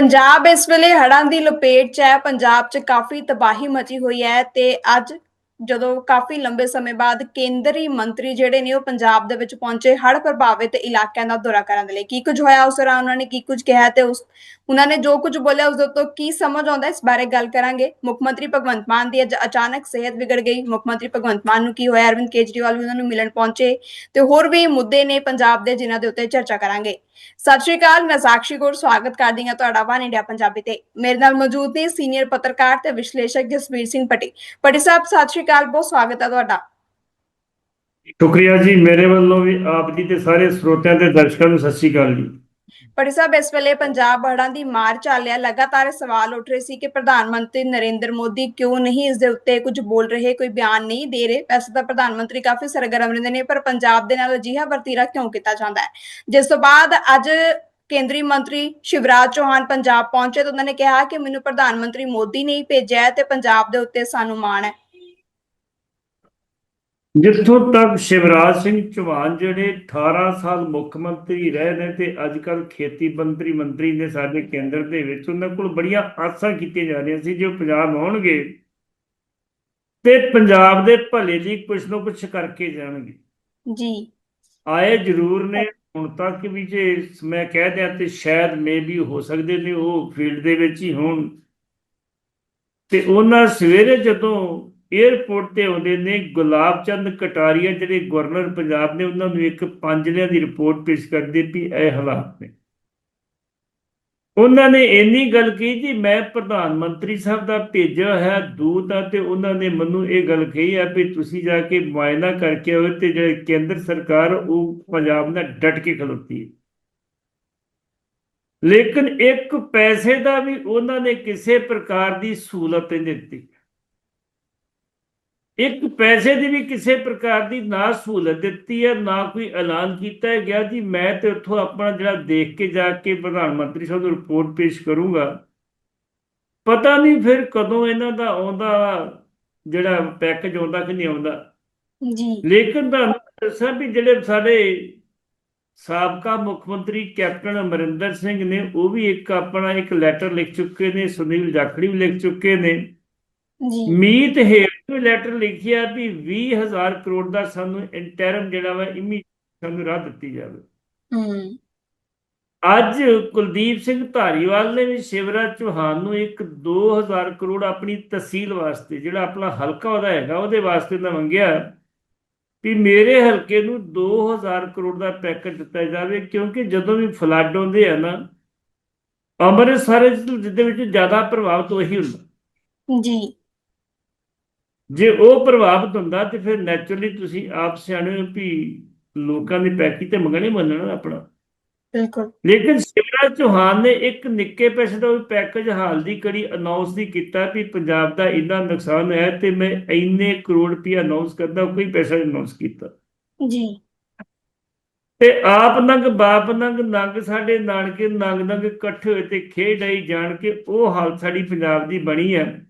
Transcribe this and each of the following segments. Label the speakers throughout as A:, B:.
A: ਪੰਜਾਬ ਇਸ ਵੇਲੇ ਹੜ੍ਹਾਂ ਦੀ ਲਪੇਟ 'ਚ ਹੈ। ਪੰਜਾਬ 'ਚ ਕਾਫੀ ਤਬਾਹੀ ਮਚੀ ਹੋਈ ਹੈ ਤੇ ਅੱਜ ਜਦੋਂ ਕਾਫੀ ਲੰਬੇ ਸਮੇਂ ਬਾਅਦ ਕੇਂਦਰੀ ਮੰਤਰੀ ਜਿਹੜੇ ਨੇ ਉਹ ਪੰਜਾਬ ਦੇ ਵਿੱਚ ਪਹੁੰਚੇ, ਹੜ੍ਹ ਪ੍ਰਭਾਵਿਤ ਇਲਾਕਿਆਂ ਦਾ ਦੌਰਾ ਕਰਨ ਦੇ ਲਈ ਕੀ ਕੁਝ ਹੋਇਆ? ਉਸ ਦੌਰਾਨ ਉਹਨਾਂ ਨੇ ਕੀ ਕੁਝ ਕਿਹਾ ਤੇ ਉਸ ਉਹਨਾਂ ਨੇ ਜੋ ਕੁਝ ਬੋਲਿਆ ਉਸ ਤੋਂ ਕੀ ਸਮਝ ਆਉਂਦਾ ਇਸ ਬਾਰੇ ਗੱਲ ਕਰਾਂਗੇ। ਮੁੱਖ ਮੰਤਰੀ ਭਗਵੰਤ ਮਾਨ ਦੀ ਅੱਜ ਅਚਾਨਕ ਸਿਹਤ ਵਿਗੜ ਗਈ। ਮੁੱਖ ਮੰਤਰੀ ਭਗਵੰਤ ਮਾਨ ਨੂੰ ਕੀ ਹੋਇਆ? ਅਰਵਿੰਦ ਕੇਜਰੀਵਾਲ ਵੀ ਉਹਨਾਂ ਨੂੰ ਮਿਲਣ ਪਹੁੰਚੇ ਤੇ ਹੋਰ ਵੀ ਮੁੱਦੇ ਨੇ ਪੰਜਾਬ ਦੇ ਜਿਨ੍ਹਾਂ ਦੇ ਉੱਤੇ ਚਰਚਾ ਕਰਾਂਗੇ। ਸਤਿ ਸ਼੍ਰੀ ਅਕਾਲ, ਮੈਂ ਸਾਕਸ਼ੀ ਗੌਰ ਸਵਾਗਤ ਕਰਦੀ ਹਾਂ ਤੁਹਾਡਾ ਵਨ ਇੰਡੀਆ ਪੰਜਾਬੀ ਤੇ। ਮੇਰੇ ਨਾਲ ਮੌਜੂਦ ਨੇ ਸੀਨੀਅਰ ਪੱਤਰਕਾਰ ਤੇ ਵਿਸ਼ਲੇਸ਼ਕ ਜਸਵੀਰ ਸਿੰਘ ਪੱਟੀ ਪੱਟੀ ਸਾਹਿਬ, ਸਤਿ ਸ਼੍ਰੀ ਅਕਾਲ, ਬਹੁਤ ਸਵਾਗਤ ਹੈ ਤੁਹਾਡਾ।
B: ਸ਼ੁਕਰੀਆ ਜੀ, ਮੇਰੇ ਵੱਲੋਂ ਵੀ ਆਪ ਜੀ ਤੇ ਸਾਰੇ ਸਰੋਤਿਆਂ ਤੇ ਦਰਸ਼ਕਾਂ ਨੂੰ ਸਤਿ ਸ਼੍ਰੀ ਅਕਾਲ ਜੀ।
A: ਪੱਟੀ ਸਾਹਿਬ ਇਸ ਵੇਲੇ ਪੰਜਾਬ ਹੜ੍ਹਾਂ ਦੀ ਮਾਰ ਚੱਲ ਲਗਾਤਾਰ ਸਵਾਲ ਉੱਠ ਰਹੇ ਸੀ ਕਿ ਪ੍ਰਧਾਨ ਮੰਤਰੀ ਨਰਿੰਦਰ ਮੋਦੀ ਕਿਉਂ ਨਹੀਂ ਇਸ ਦੇ ਉੱਤੇ ਕੁਝ ਬੋਲ ਰਹੇ, ਕੋਈ ਬਿਆਨ ਨਹੀਂ ਦੇ ਰਹੇ। ਵੈਸੇ ਤਾਂ ਪ੍ਰਧਾਨ ਮੰਤਰੀ ਕਾਫੀ ਸਰਗਰਮ ਰਹਿੰਦੇ ਨੇ, ਪਰ ਪੰਜਾਬ ਦੇ ਨਾਲ ਅਜਿਹਾ ਵਰਤੀਰਾ ਕਿਉਂ ਕੀਤਾ ਜਾਂਦਾ ਹੈ? ਜਿਸ ਤੋਂ ਬਾਅਦ ਅੱਜ ਕੇਂਦਰੀ ਮੰਤਰੀ ਸ਼ਿਵਰਾਜ ਚੌਹਾਨ ਪੰਜਾਬ ਪਹੁੰਚੇ ਤਾਂ ਉਹਨਾਂ ਨੇ ਕਿਹਾ ਕਿ ਮੈਨੂੰ ਪ੍ਰਧਾਨ ਮੰਤਰੀ ਮੋਦੀ ਨੇ ਹੀ ਭੇਜਿਆ ਤੇ ਪੰਜਾਬ ਦੇ ਉੱਤੇ ਸਾਨੂੰ ਮਾਣ ਹੈ।
B: ਜਿੱਥੋਂ ਤੱਕ ਸ਼ਿਵਰਾਜ ਸਿੰਘ ਚੌਹਾਨ ਜਿਹੜੇ 18 ਸਾਲ ਮੁੱਖ ਮੰਤਰੀ ਰਹੇ ਨੇ ਤੇ ਅੱਜ ਕੱਲ ਖੇਤੀ ਮੰਤਰੀ ਮੰਤਰੀ ਨੇ ਸਾਡੇ ਕੇਂਦਰ ਦੇ ਵਿੱਚ ਉਹਨਾਂ ਕੋਲ ਬੜੀਆਂ ਆਸਾਂ ਕੀਤੀਆਂ ਜਾ ਰਹੀਆਂ ਸੀ ਜੋ ਪੰਜਾਬ ਆਉਣਗੇ ਤੇ ਪੰਜਾਬ ਦੇ ਭਲੇ ਲਈ ਕੁਝ ਨਾ ਕੁਝ ਕਰਕੇ ਜਾਣਗੇ।
A: ਜੀ।
B: ਆਏ ਜ਼ਰੂਰ ਨੇ ਹੁਣ ਤੱਕ ਵੀ ਜੇ ਮੈਂ ਕਹਿ ਦਿਆਂ ਤੇ ਸ਼ਾਇਦ ਮੇ ਵੀ ਹੋ ਸਕਦੇ ਨੇ ਉਹ ਫੀਲਡ ਦੇ ਵਿੱਚ ਹੀ ਹੋਣ। ਤੇ ਉਹਨਾਂ ਸਵੇਰੇ ਜਦੋਂ 에ਅਰਪੋਰਟ ਤੇ ਆਉਂਦੇ ਨੇ ਗੁਲਾਬ ਚੰਦ ਕਟਾਰੀਆ, ਜਿਹੜੇ ਗਵਰਨਰ ਪੰਜਾਬ ਨੇ, ਉਹਨਾਂ ਨੂੰ ਇੱਕ ਪੰਜਲਿਆਂ ਦੀ ਰਿਪੋਰਟ ਪੇਸ਼ ਕਰਦੇ ਵੀ ਇਹ ਹਾਲਾਤ ਨੇ। ਉਹਨਾਂ ਨੇ ਇੰਨੀ ਗੱਲ ਕਹੀ ਜੀ, ਮੈਂ ਪ੍ਰਧਾਨ ਮੰਤਰੀ ਸਾਹਿਬ ਦਾ ਭੇਜਿਆ ਹੈ, ਦੂਤ ਆ, ਤੇ ਉਹਨਾਂ ਨੇ ਮੈਨੂੰ ਇਹ ਗੱਲ ਕਹੀ ਆ ਵੀ ਤੁਸੀਂ ਜਾ ਕੇ ਮੁਆਇਨਾ ਕਰਕੇ ਆਓ ਤੇ ਜਿਹੜੇ ਕੇਂਦਰ ਸਰਕਾਰ, ਉਹ ਪੰਜਾਬ ਨਾਲ ਡਟ ਕੇ ਖਲੋਤੀ ਹੈ। ਲੇਕਿਨ ਇੱਕ ਪੈਸੇ ਦਾ ਵੀ ਉਹਨਾਂ ਨੇ ਕਿਸੇ ਪ੍ਰਕਾਰ ਦੀ ਸਹੂਲਤ ਨਹੀਂ ਦਿੱਤੀ। ਇੱਕ ਪੈਸੇ ਦੀ ਵੀ ਕਿਸੇ ਪ੍ਰਕਾਰ ਦੀ ਨਾ ਸਹੂਲਤ ਦਿੱਤੀ ਹੈ ਨਾ ਕੋਈ ਐਲਾਨ ਕੀਤਾ ਗਿਆ ਜੀ ਮੈਂ ਤੇ ਉੱਥੋਂ ਆਪਣਾ ਜਿਹੜਾ ਦੇਖ ਕੇ ਜਾ ਕੇ ਪ੍ਰਧਾਨ ਮੰਤਰੀ ਸਾਹਿਬ ਨੂੰ ਰਿਪੋਰਟ ਪੇਸ਼ ਕਰੂੰਗਾ। ਪਤਾ ਨਹੀਂ ਫਿਰ ਕਦੋਂ ਇਹਨਾਂ ਦਾ ਆਉਂਦਾ ਜਿਹੜਾ ਪੈਕੇਜ ਆਉਂਦਾ ਕਿ ਨਹੀਂ ਆਉਂਦਾ।
A: ਜੀ।
B: ਲੇਕਿਨ ਤੁਹਾਨੂੰ ਦੱਸਾਂ ਵੀ ਜਿਹੜੇ ਸਾਡੇ ਸਾਬਕਾ ਮੁੱਖ ਮੰਤਰੀ ਕੈਪਟਨ ਅਮਰਿੰਦਰ ਸਿੰਘ ਨੇ ਉਹ ਵੀ ਇੱਕ ਆਪਣਾ ਇੱਕ ਲੈਟਰ ਲਿਖ ਚੁੱਕੇ ਨੇ ਸੁਨੀਲ ਜਾਖੜੀ ਵੀ ਲਿਖ ਚੁੱਕੇ ਨੇ।
A: ਜੀ।
B: ਮੀਤ ਹੇਰ ਨੇ ਲੈਟਰ ਲਿਖਿਆ ਵੀ 20000 ਕਰੋੜ ਦਾ ਸਾਨੂੰ ਇੰਟਰਮ ਜਿਹੜਾ ਵਾ ਇਮੀ ਸਾਨੂੰ ਰਾਹ ਦਿੱਤੀ ਜਾਵੇ।
A: ਹੂੰ।
B: ਅੱਜ ਕੁਲਦੀਪ ਸਿੰਘ ਧਾਰੀਵਾਲ ਨੇ ਵੀ ਸ਼ਿਵਰਾਜ ਚੌਹਾਨ ਨੂੰ ਇੱਕ 2000 ਕਰੋੜ ਆਪਣੀ ਤਹਿਸੀਲ ਵਾਸਤੇ ਜਿਹੜਾ ਆਪਣਾ ਹਲਕਾ ਉਹਦਾ ਹੈਗਾ ਉਹਦੇ ਵਾਸਤੇ ਨਾ ਮੰਗਿਆ ਵੀ ਮੇਰੇ ਹਲਕੇ ਨੂੰ 2000 ਕਰੋੜ ਦਾ ਪੈਕੇਜ ਦਿੱਤਾ ਜਾਵੇ ਕਿਉਂਕਿ ਜਦੋਂ ਵੀ ਫਲੱਡ ਆਉਂਦੇ ਆ ਨਾ ਅੰਮ੍ਰਿਤਸਰ ਜਿਹਦੇ ਵਿੱਚ ਜ਼ਿਆਦਾ ਪ੍ਰਭਾਵਿਤ ਉਹੀ ਹੁੰਦਾ।
A: ਜੀ।
B: ਜੇ ਉਹ ਪ੍ਰਭਾਵਿਤ ਹੁੰਦਾ ਤੇ ਫਿਰ ਨੈਚੁਰਲੀ ਤੁਸੀਂ ਆਪ ਸਿਆਣੇ ਹੋ ਵੀ ਲੋਕਾਂ ਦੀ ਪੈਕੀ ਤੇ ਮੰਗਣੀ ਮੰਨਣਾ ਆਪਣਾ।
A: ਬਿਲਕੁਲ।
B: ਲੇਕਿਨ ਸ਼ਿਵਰਾਜ ਚੌਹਾਨ ਨੇ ਇੱਕ ਨਿੱਕੇ ਪੈਸੇ ਦਾ ਵੀ ਪੈਕੇਜ ਹਾਲ ਦੀ ਕੜੀ ਅਨਾਉਂਸ ਨਹੀਂ ਕੀਤਾ ਵੀ ਪੰਜਾਬ ਦਾ ਇੰਨਾ ਨੁਕਸਾਨ ਹੈ ਤੇ ਮੈਂ ਇੰਨੇ ਕਰੋੜ ਰੁਪਏ ਅਨਾਉਂਸ ਕਰਦਾ ਕੋਈ ਪੈਸਾ ਅਨਾਉਂਸ ਕੀਤਾ।
A: ਜੀ।
B: ਤੇ ਆਪ ਨੰਗ ਬਾਪ ਨੰਗ ਨੰਗ ਸਾਡੇ ਨਾਨਕੇ ਨੰਗ ਨੰਗ ਇਕੱਠੇ ਹੋਏ ਤੇ ਖੇਡ ਆਈ ਜਾਣ ਕੇ ਉਹ ਹਾਲਤ ਸਾਡੀ ਪੰਜਾਬ ਦੀ ਬਣੀ ਹੈ।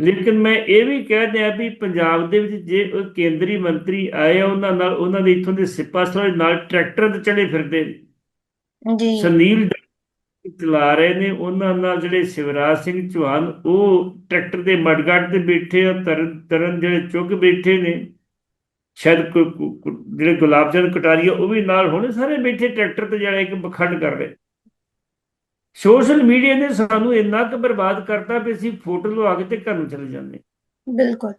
B: ਲੇਕਿਨ ਮੈਂ ਇਹ ਵੀ ਕਹਿ ਦਿਆਂ ਵੀ ਪੰਜਾਬ ਦੇ ਵਿੱਚ ਜੇ ਕੇਂਦਰੀ ਮੰਤਰੀ ਆਏ ਆ ਉਹਨਾਂ ਨਾਲ ਉਹਨਾਂ ਦੇ ਇੱਥੋਂ ਦੇ ਸਿਪਾਹ ਸਲਾਰ ਨਾਲ ਟਰੈਕਟਰ ਤੇ ਚੜੇ ਫਿਰਦੇ ਨੇ।
A: ਜੀ।
B: ਸੁਨੀਲ ਚਲਾ ਰਹੇ ਨੇ ਉਹਨਾਂ ਨਾਲ ਜਿਹੜੇ ਸ਼ਿਵਰਾਜ ਸਿੰਘ ਚੌਹਾਨ ਉਹ ਟਰੈਕਟਰ ਦੇ ਮਡਗਾਟ ਤੇ ਬੈਠੇ ਆ ਤਰਨ ਤਰਨ ਜਿਹੜੇ ਚੁੱਕ ਬੈਠੇ ਨੇ ਸ਼ਾਇਦ ਜਿਹੜੇ ਗੁਲਾਬ ਚੰਦ ਕਟਾਰੀਆ ਉਹ ਵੀ ਨਾਲ ਹੋਣੇ ਸਾਰੇ ਬੈਠੇ ਟਰੈਕਟਰ ਤੇ ਜਿਹੜਾ ਇੱਕ ਬਖੰਡ ਕਰ ਰਹੇ। ਸੋਸ਼ਲ ਮੀਡੀਆ ਨੇ ਸਾਨੂੰ ਇੰਨਾ ਕੁ ਬਰਬਾਦ ਕਰਤਾ ਵੀ ਅਸੀਂ ਫੋਟੋ ਲਵਾ ਕੇ ਤੇ ਘਰ ਨੂੰ ਚਲੇ ਜਾਂਦੇ
A: ਬਿਲਕੁਲ।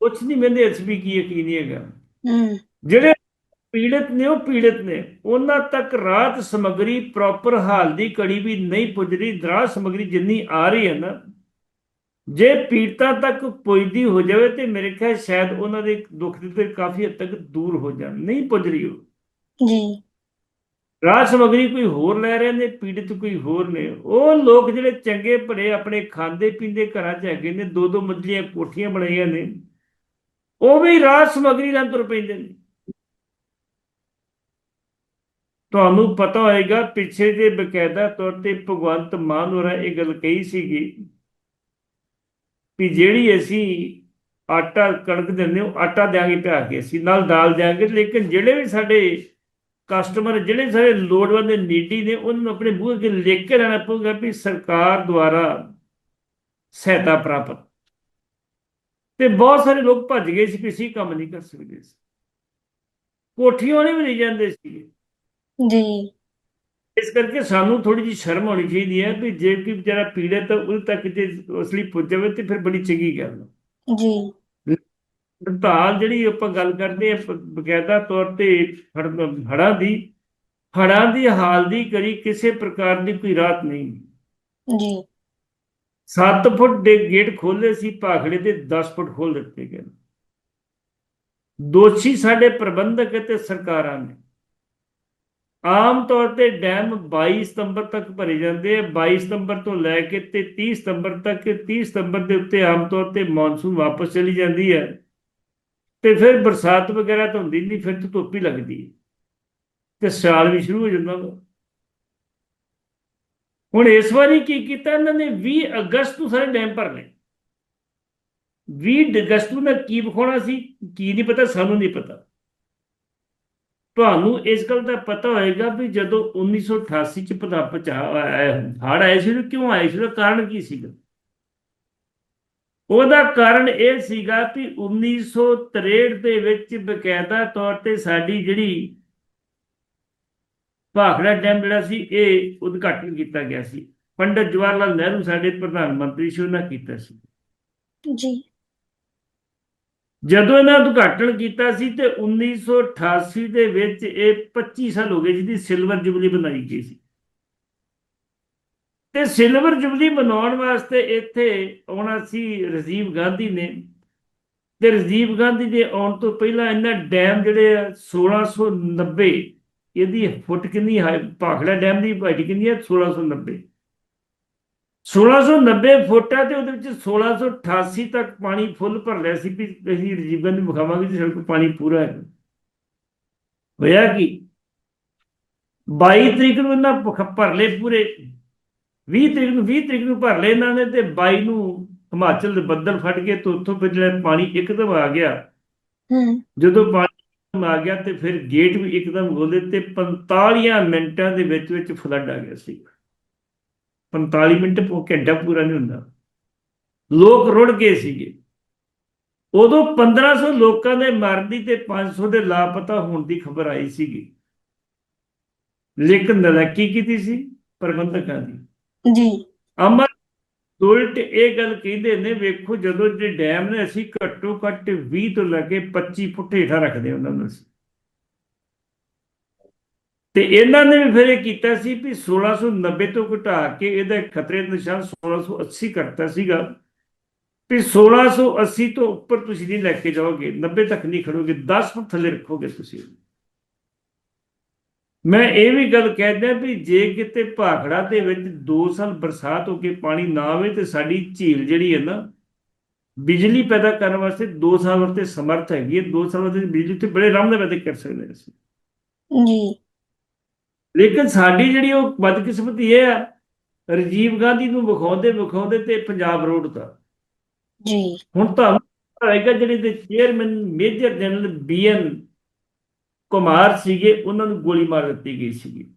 B: ਕੁਛ ਨਹੀਂ ਮੈंने ਇਸ ਵੀ ਕੀ ਯਕੀਨ ਹੈਗਾ।
A: ਹੂੰ।
B: ਜਿਹੜੇ ਪੀੜਤ ਨੇ ਉਹ ਪੀੜਤ ਨੇ। ਉਹਨਾਂ ਤੱਕ ਰਾਹਤ ਸਮਗਰੀ ਪ੍ਰੋਪਰ ਹਾਲ ਦੀ ਕੜੀ ਵੀ ਨਹੀਂ ਪੁੱਜ ਰਹੀ ਰਾਹਤ ਸਮਗਰੀ ਜਿੰਨੀ ਆ ਰਹੀ ਹੈ ਨਾ ਜੇ ਪੀੜਤਾਂ ਤੱਕ ਪੁੱਜਦੀ ਹੋ ਜਾਵੇ ਤੇ ਮੇਰੇ ਖਿਆਲ ਸ਼ਾਇਦ ਉਹਨਾਂ ਦੇ ਦੁੱਖ ਦੇ ਤੇ ਕਾਫੀ ਹੱਦ ਤੱਕ ਦੂਰ ਹੋ ਜਾਣ। ਨਹੀਂ ਪੁੱਜ ਰਹੀ ਉਹ।
A: ਜੀ।
B: ਰਾਹਤ ਸਮਗਰੀ ਕੋਈ ਹੋਰ ਲੈ ਰਹੇ ਨੇ, ਪੀੜਤ ਕੋਈ ਹੋਰ ਨੇ, ਉਹ ਲੋਕ ਜਿਹੜੇ ਚੰਗੇ ਭਲੇ ਆਪਣੇ ਖਾਂਦੇ ਪੀਂਦੇ ਘਰਾਂ 'ਚ ਹੈਗੇ ਨੇ, ਦੋ ਦੋ ਮੰਜ਼ਲੀਆਂ ਕੋਠੀਆਂ ਬਣਾਈਆਂ ਨੇ ਉਹ ਵੀ ਰਾਹਤ ਸਮਗਰੀ ਨਾਲ ਤੁਰ ਪੈਂਦੇ ਨੇ। ਤੁਹਾਨੂੰ ਪਤਾ ਹੋਏਗਾ, ਪਿੱਛੇ ਜੇ ਬਕਾਇਦਾ ਤੌਰ ਤੇ ਭਗਵੰਤ ਮਾਨ ਹੋਰਾਂ ਇਹ ਗੱਲ ਕਹੀ ਸੀਗੀ ਵੀ ਜਿਹੜੀ ਅਸੀਂ ਆਟਾ ਕਣਕ ਦਿੰਦੇ ਉਹ ਆਟਾ ਦਿਆਂਗੇ, ਪਿਆ ਕੇ ਅਸੀਂ, ਨਾਲ ਦਾਲ ਦਿਆਂਗੇ, ਲੇਕਿਨ ਜਿਹੜੇ ਵੀ ਸਾਡੇ ਕਸਟਮਰ ਜਿਹੜੇ ਸਾਰੇ ਲੋੜਵੰਦ ਨੀਡੀ ਨੇ ਉਹਨਾਂ ਨੂੰ ਆਪਣੇ ਮੂੰਹ ਅੱਗੇ ਲਿਖ ਕੇ ਲੈਣਾ ਪਊਗਾ ਵੀ ਸਰਕਾਰ ਦੁਆਰਾ ਸਹਾਇਤਾ ਪ੍ਰਾਪਤ। ਤੇ ਬਹੁਤ ਸਾਰੇ ਲੋਕ ਭੱਜ ਗਏ ਸੀ ਕਿਸੇ ਕੰਮ ਨਹੀਂ ਕਰ ਸਕਦੇ ਸੀ। ਕੋਠੀਆਂ ਨਹੀਂ ਨਹੀਂ ਜਾਂਦੇ ਸੀ।
A: ਜੀ।
B: ਇਸ ਕਰਕੇ ਸਾਨੂੰ ਥੋੜੀ ਜਿਹੀ ਸ਼ਰਮ ਹੋਣੀ ਚਾਹੀਦੀ ਹੈ ਵੀ ਜੇ ਕੋਈ ਵਿਚਾਰਾ ਪੀੜਤ ਹੈ ਉਹਦੇ ਤੱਕ ਜੇ ਅਸਲੀ ਪੁੱਜ ਜਾਵੇ ਤੇ ਫਿਰ ਬੜੀ ਚੰਗੀ ਗੱਲ ਹੈ
A: ਜੀ।
B: ਹੜਤਾਲ ਜਿਹੜੀ ਆਪਾਂ ਗੱਲ ਕਰਦੇ ਆ ਬਕਾਇਦਾ ਤੌਰ ਤੇ ਹੜ- ਦੀ ਹੜ੍ਹਾਂ ਦੀ ਹਾਲ ਦੀ ਕਰੀ ਕਿਸੇ ਪ੍ਰਕਾਰ ਦੀ ਕੋਈ ਰਾਹਤ ਨਹੀਂ।
A: ਜੀ।
B: 7 ਫੁੱਟ ਦੇ ਗੇਟ ਖੋਲੇ ਸੀ ਭਾਖੜੇ ਦੇ 10 ਫੁੱਟ ਖੋਲ ਦਿੱਤੇ ਗਏ। ਦੋਸ਼ੀ ਸਾਡੇ ਪ੍ਰਬੰਧਕ ਅਤੇ ਸਰਕਾਰਾਂ ਨੇ। ਆਮ ਤੌਰ ਤੇ ਡੈਮ 22 ਸਤੰਬਰ ਤੱਕ ਭਰੇ ਜਾਂਦੇ ਆ। 22 ਸਤੰਬਰ ਤੋਂ ਲੈ ਕੇ ਤੇ 30 ਸਤੰਬਰ ਤੱਕ 30 ਸਤੰਬਰ ਦੇ ਉੱਤੇ ਆਮ ਤੌਰ ਤੇ ਮੌਨਸੂਨ ਵਾਪਸ ਚਲੀ ਜਾਂਦੀ ਹੈ। ਤੇ ਫਿਰ ਬਰਸਾਤ ਵਗੈਰਾ ਤਾਂ ਹੁੰਦੀ ਨਹੀਂ, ਫਿਰ ਤਾਂ ਧੁੱਪ ਹੀ ਲੱਗਦੀ ਹੈ। ਤੇ ਸਿਆਲ ਵੀ ਸ਼ੁਰੂ ਹੋ ਜਾਂਦਾ ਵਾ। ਹੁਣ ਇਸ ਵਾਰੀ ਕੀ ਕੀਤਾ ਇਹਨਾਂ ਨੇ? 20 ਅਗਸਤ ਨੂੰ ਸਾਰੇ ਡੈਮ ਭਰ ਲਏ। 20 ਅਗਸਤ ਨੂੰ ਮੈਂ ਕੀ ਵਿਖਾਉਣਾ ਸੀ? ਕੀ ਨਹੀਂ ਪਤਾ, ਸਾਨੂੰ ਨਹੀਂ ਪਤਾ। ਤੁਹਾਨੂੰ ਇਸ ਗੱਲ ਦਾ ਪਤਾ ਹੋਏਗਾ ਵੀ ਜਦੋਂ 1988 ਚ ਪਤਾ ਪੰਜਾਬ ਹੜ ਆਏ ਸੀ ਕਿਉਂ ਆਏ ਸੀ? ਉਹਦਾ ਕਾਰਨ ਕੀ ਸੀਗਾ? ਉਹਦਾ ਕਾਰਨ ਇਹ ਸੀਗਾ ਕਿ 1963 ਦੇ ਵਿੱਚ ਬਕਾਇਦਾ ਤੌਰ ਤੇ ਸਾਡੀ ਜਿਹੜੀ ਭਾਖੜਾ ਡੈਮ ਜਿਹੜਾ ਸੀ ਇਹ ਉਦਘਾਟਨ ਕੀਤਾ ਗਿਆ ਸੀ। ਪੰਡਤ ਜਵਾਹਰ ਲਾਲ ਨਹਿਰੂ ਸਾਡੇ ਪ੍ਰਧਾਨ ਮੰਤਰੀ ਸੀ ਉਹਨਾਂ ਕੀਤਾ ਸੀ।
A: ਜੀ।
B: ਜਦੋਂ ਇਹਨਾਂ ਉਦਘਾਟਨ ਕੀਤਾ ਸੀ ਤੇ 1988 ਦੇ ਵਿੱਚ ਇਹ 25 ਸਾਲ ਹੋ ਗਏ ਜਿਹਦੀ ਸਿਲਵਰ ਜੁਬਲੀ ਬਣਾਈ ਗਈ ਸੀ। ਤੇ ਸਿਲਵਰ ਜੁਬਲੀ ਮਨਾਉਣ ਵਾਸਤੇ ਇੱਥੇ ਆਉਣਾ ਸੀ ਰਾਜੀਵ ਗਾਂਧੀ ਨੇ। ਤੇ ਰਾਜੀਵ ਗਾਂਧੀ ਦੇ ਆਉਣ ਤੋਂ ਪਹਿਲਾਂ ਇਹਨਾਂ ਡੈਮ ਜਿਹੜੇ ਆ 1690 ਇਹਦੀ ਫੁੱਟ ਕਿੰਨੀ ਹੈ ਭਾਖੜਾ ਡੈਮ ਦੀ ਹਾਈਟ ਕਿੰਨੀ ਹੈ 1690 1690 ਫੁੱਟ ਹੈ ਤੇ ਉਹਦੇ ਵਿੱਚ 1688 ਤੱਕ ਪਾਣੀ ਫੁੱਲ ਭਰ ਲਿਆ ਸੀ ਵੀ ਅਸੀਂ ਰਾਜੀਵ ਗਾਂਧੀ ਨੂੰ ਵਿਖਾਵਾਂਗੇ ਕਿ ਸਾਡੇ ਕੋਲ ਪਾਣੀ ਪੂਰਾ ਹੈ। ਹੋਇਆ ਕਿ? 22 ਤਰੀਕ ਨੂੰ ਇਹਨਾਂ ਭਰਲੇ ਪੂਰੇ। 20 ਤਰੀਕ ਨੂੰ 20 ਤਰੀਕ ਨੂੰ ਭਰ ਲਏ ਇਹਨਾਂ ਨੇ ਤੇ 22 ਨੂੰ ਹਿਮਾਚਲ ਦੇ ਬੱਦਲ ਫਟ ਗਏ ਤੇ ਉੱਥੋਂ ਫਿਰ ਜਿਹੜਾ ਪਾਣੀ ਇੱਕਦਮ ਆ ਗਿਆ।
A: ਹੂੰ।
B: ਜਦੋਂ ਪਾਣੀ ਆ ਗਿਆ ਤੇ ਫਿਰ ਗੇਟ ਵੀ ਇੱਕਦਮ ਖੋਲੇ ਤੇ 45 ਮਿੰਟਾਂ ਦੇ ਵਿੱਚ ਵਿੱਚ ਫਲੱਡ ਆ ਗਿਆ ਸੀ। 45 ਮਿੰਟ ਪੋ ਘੰਟਾ ਪੂਰਾ ਨਹੀਂ ਹੁੰਦਾ। ਲੋਕ ਰੁੜ ਗਏ ਸੀਗੇ। ਉਦੋਂ 1500 ਲੋਕਾਂ ਦੇ ਮਰਨ ਦੀ ਤੇ 500 ਦੇ ਲਾਪਤਾ ਹੋਣ ਦੀ ਖਬਰ ਆਈ ਸੀਗੀ। ਲੇਕਿਨ ਨਲਾਇਕੀ ਕੀਤੀ ਸੀ ਪ੍ਰਬੰਧਕਾਂ ਦੀ।
A: ਜੀ।
B: ਅਮਰ ਉਲਟ ਇਹ ਗੱਲ ਕਹਿੰਦੇ ਨੇ, ਵੇਖੋ ਜਦੋਂ ਜੇ ਡੈਮ ਨੇ ਅਸੀਂ ਘੱਟੋ ਘੱਟ 20 ਤੋਂ ਲੈ ਕੇ 25 ਫੁੱਟ ਹੇਠਾਂ ਰੱਖਦੇ ਉਹਨਾਂ ਨੂੰ ਤੇ ਇਹਨਾਂ ਨੇ ਵੀ ਫਿਰ ਇਹ ਕੀਤਾ ਸੀ ਵੀ 1690 ਤੋਂ ਘਟਾ ਕੇ ਇਹਦਾ ਖਤਰੇ ਦਾ ਨਿਸ਼ਾਨ 1680 ਕਰਤਾ ਸੀਗਾ। ਵੀ 1680 ਤੋਂ ਉੱਪਰ ਤੁਸੀਂ ਨਹੀਂ ਲੈ ਕੇ ਜਾਓਗੇ 90 ਤੱਕ ਨਹੀਂ ਖੜੋਗੇ 10 ਫੁੱਟ ਥੱਲੇ ਰੱਖੋਗੇ ਤੁਸੀਂ। ਮੈਂ ਇਹ ਵੀ ਗੱਲ ਕਹਿੰਦਾ ਵੀ ਜੇ ਕਿਤੇ ਭਾਖੜਾ ਦੇ ਵਿੱਚ 2 ਸਾਲ ਬਰਸਾਤ ਹੋ ਕੇ ਪਾਣੀ ਨਾ ਆਵੇ ਤੇ ਸਾਡੀ ਝੀਲ ਜਿਹੜੀ ਹੈ ਨਾ ਬਿਜਲੀ ਪੈਦਾ ਕਰਨ ਵਾਸਤੇ 2 ਸਾਲ ਵਾਸਤੇ ਸਮਰਥ ਹੈਗੀ ਹੈ 2 ਸਾਲ ਵਾਸਤੇ ਬਿਜਲੀ ਤੇ ਬੜੇ ਆਰਾਮ ਨਾਲ ਪੈਦਾ ਕਰ ਸਕਦੇ ਅਸੀਂ।
A: ਜੀ।
B: ਲੇਕਿਨ ਸਾਡੀ ਜਿਹੜੀ ਉਹ ਬਦਕਿਸਮਤੀ ਇਹ ਆ ਰਾਜੀਵ ਗਾਂਧੀ ਨੂੰ ਵਿਖਾਉਂਦੇ ਵਿਖਾਉਂਦੇ ਤੇ ਪੰਜਾਬ ਰੋਡ ਦਾ
A: ਜੀ।
B: ਹੁਣ ਤੁਹਾਨੂੰ ਹੋਏਗਾ ਜਿਹੜੇ ਦੇ chairman major general BN Kumar ਸੀਗੇ, ਉਹਨਾਂ ਨੂੰ ਗੋਲੀ ਮਾਰ ਦਿੱਤੀ ਗਈ ਸੀਗੀ।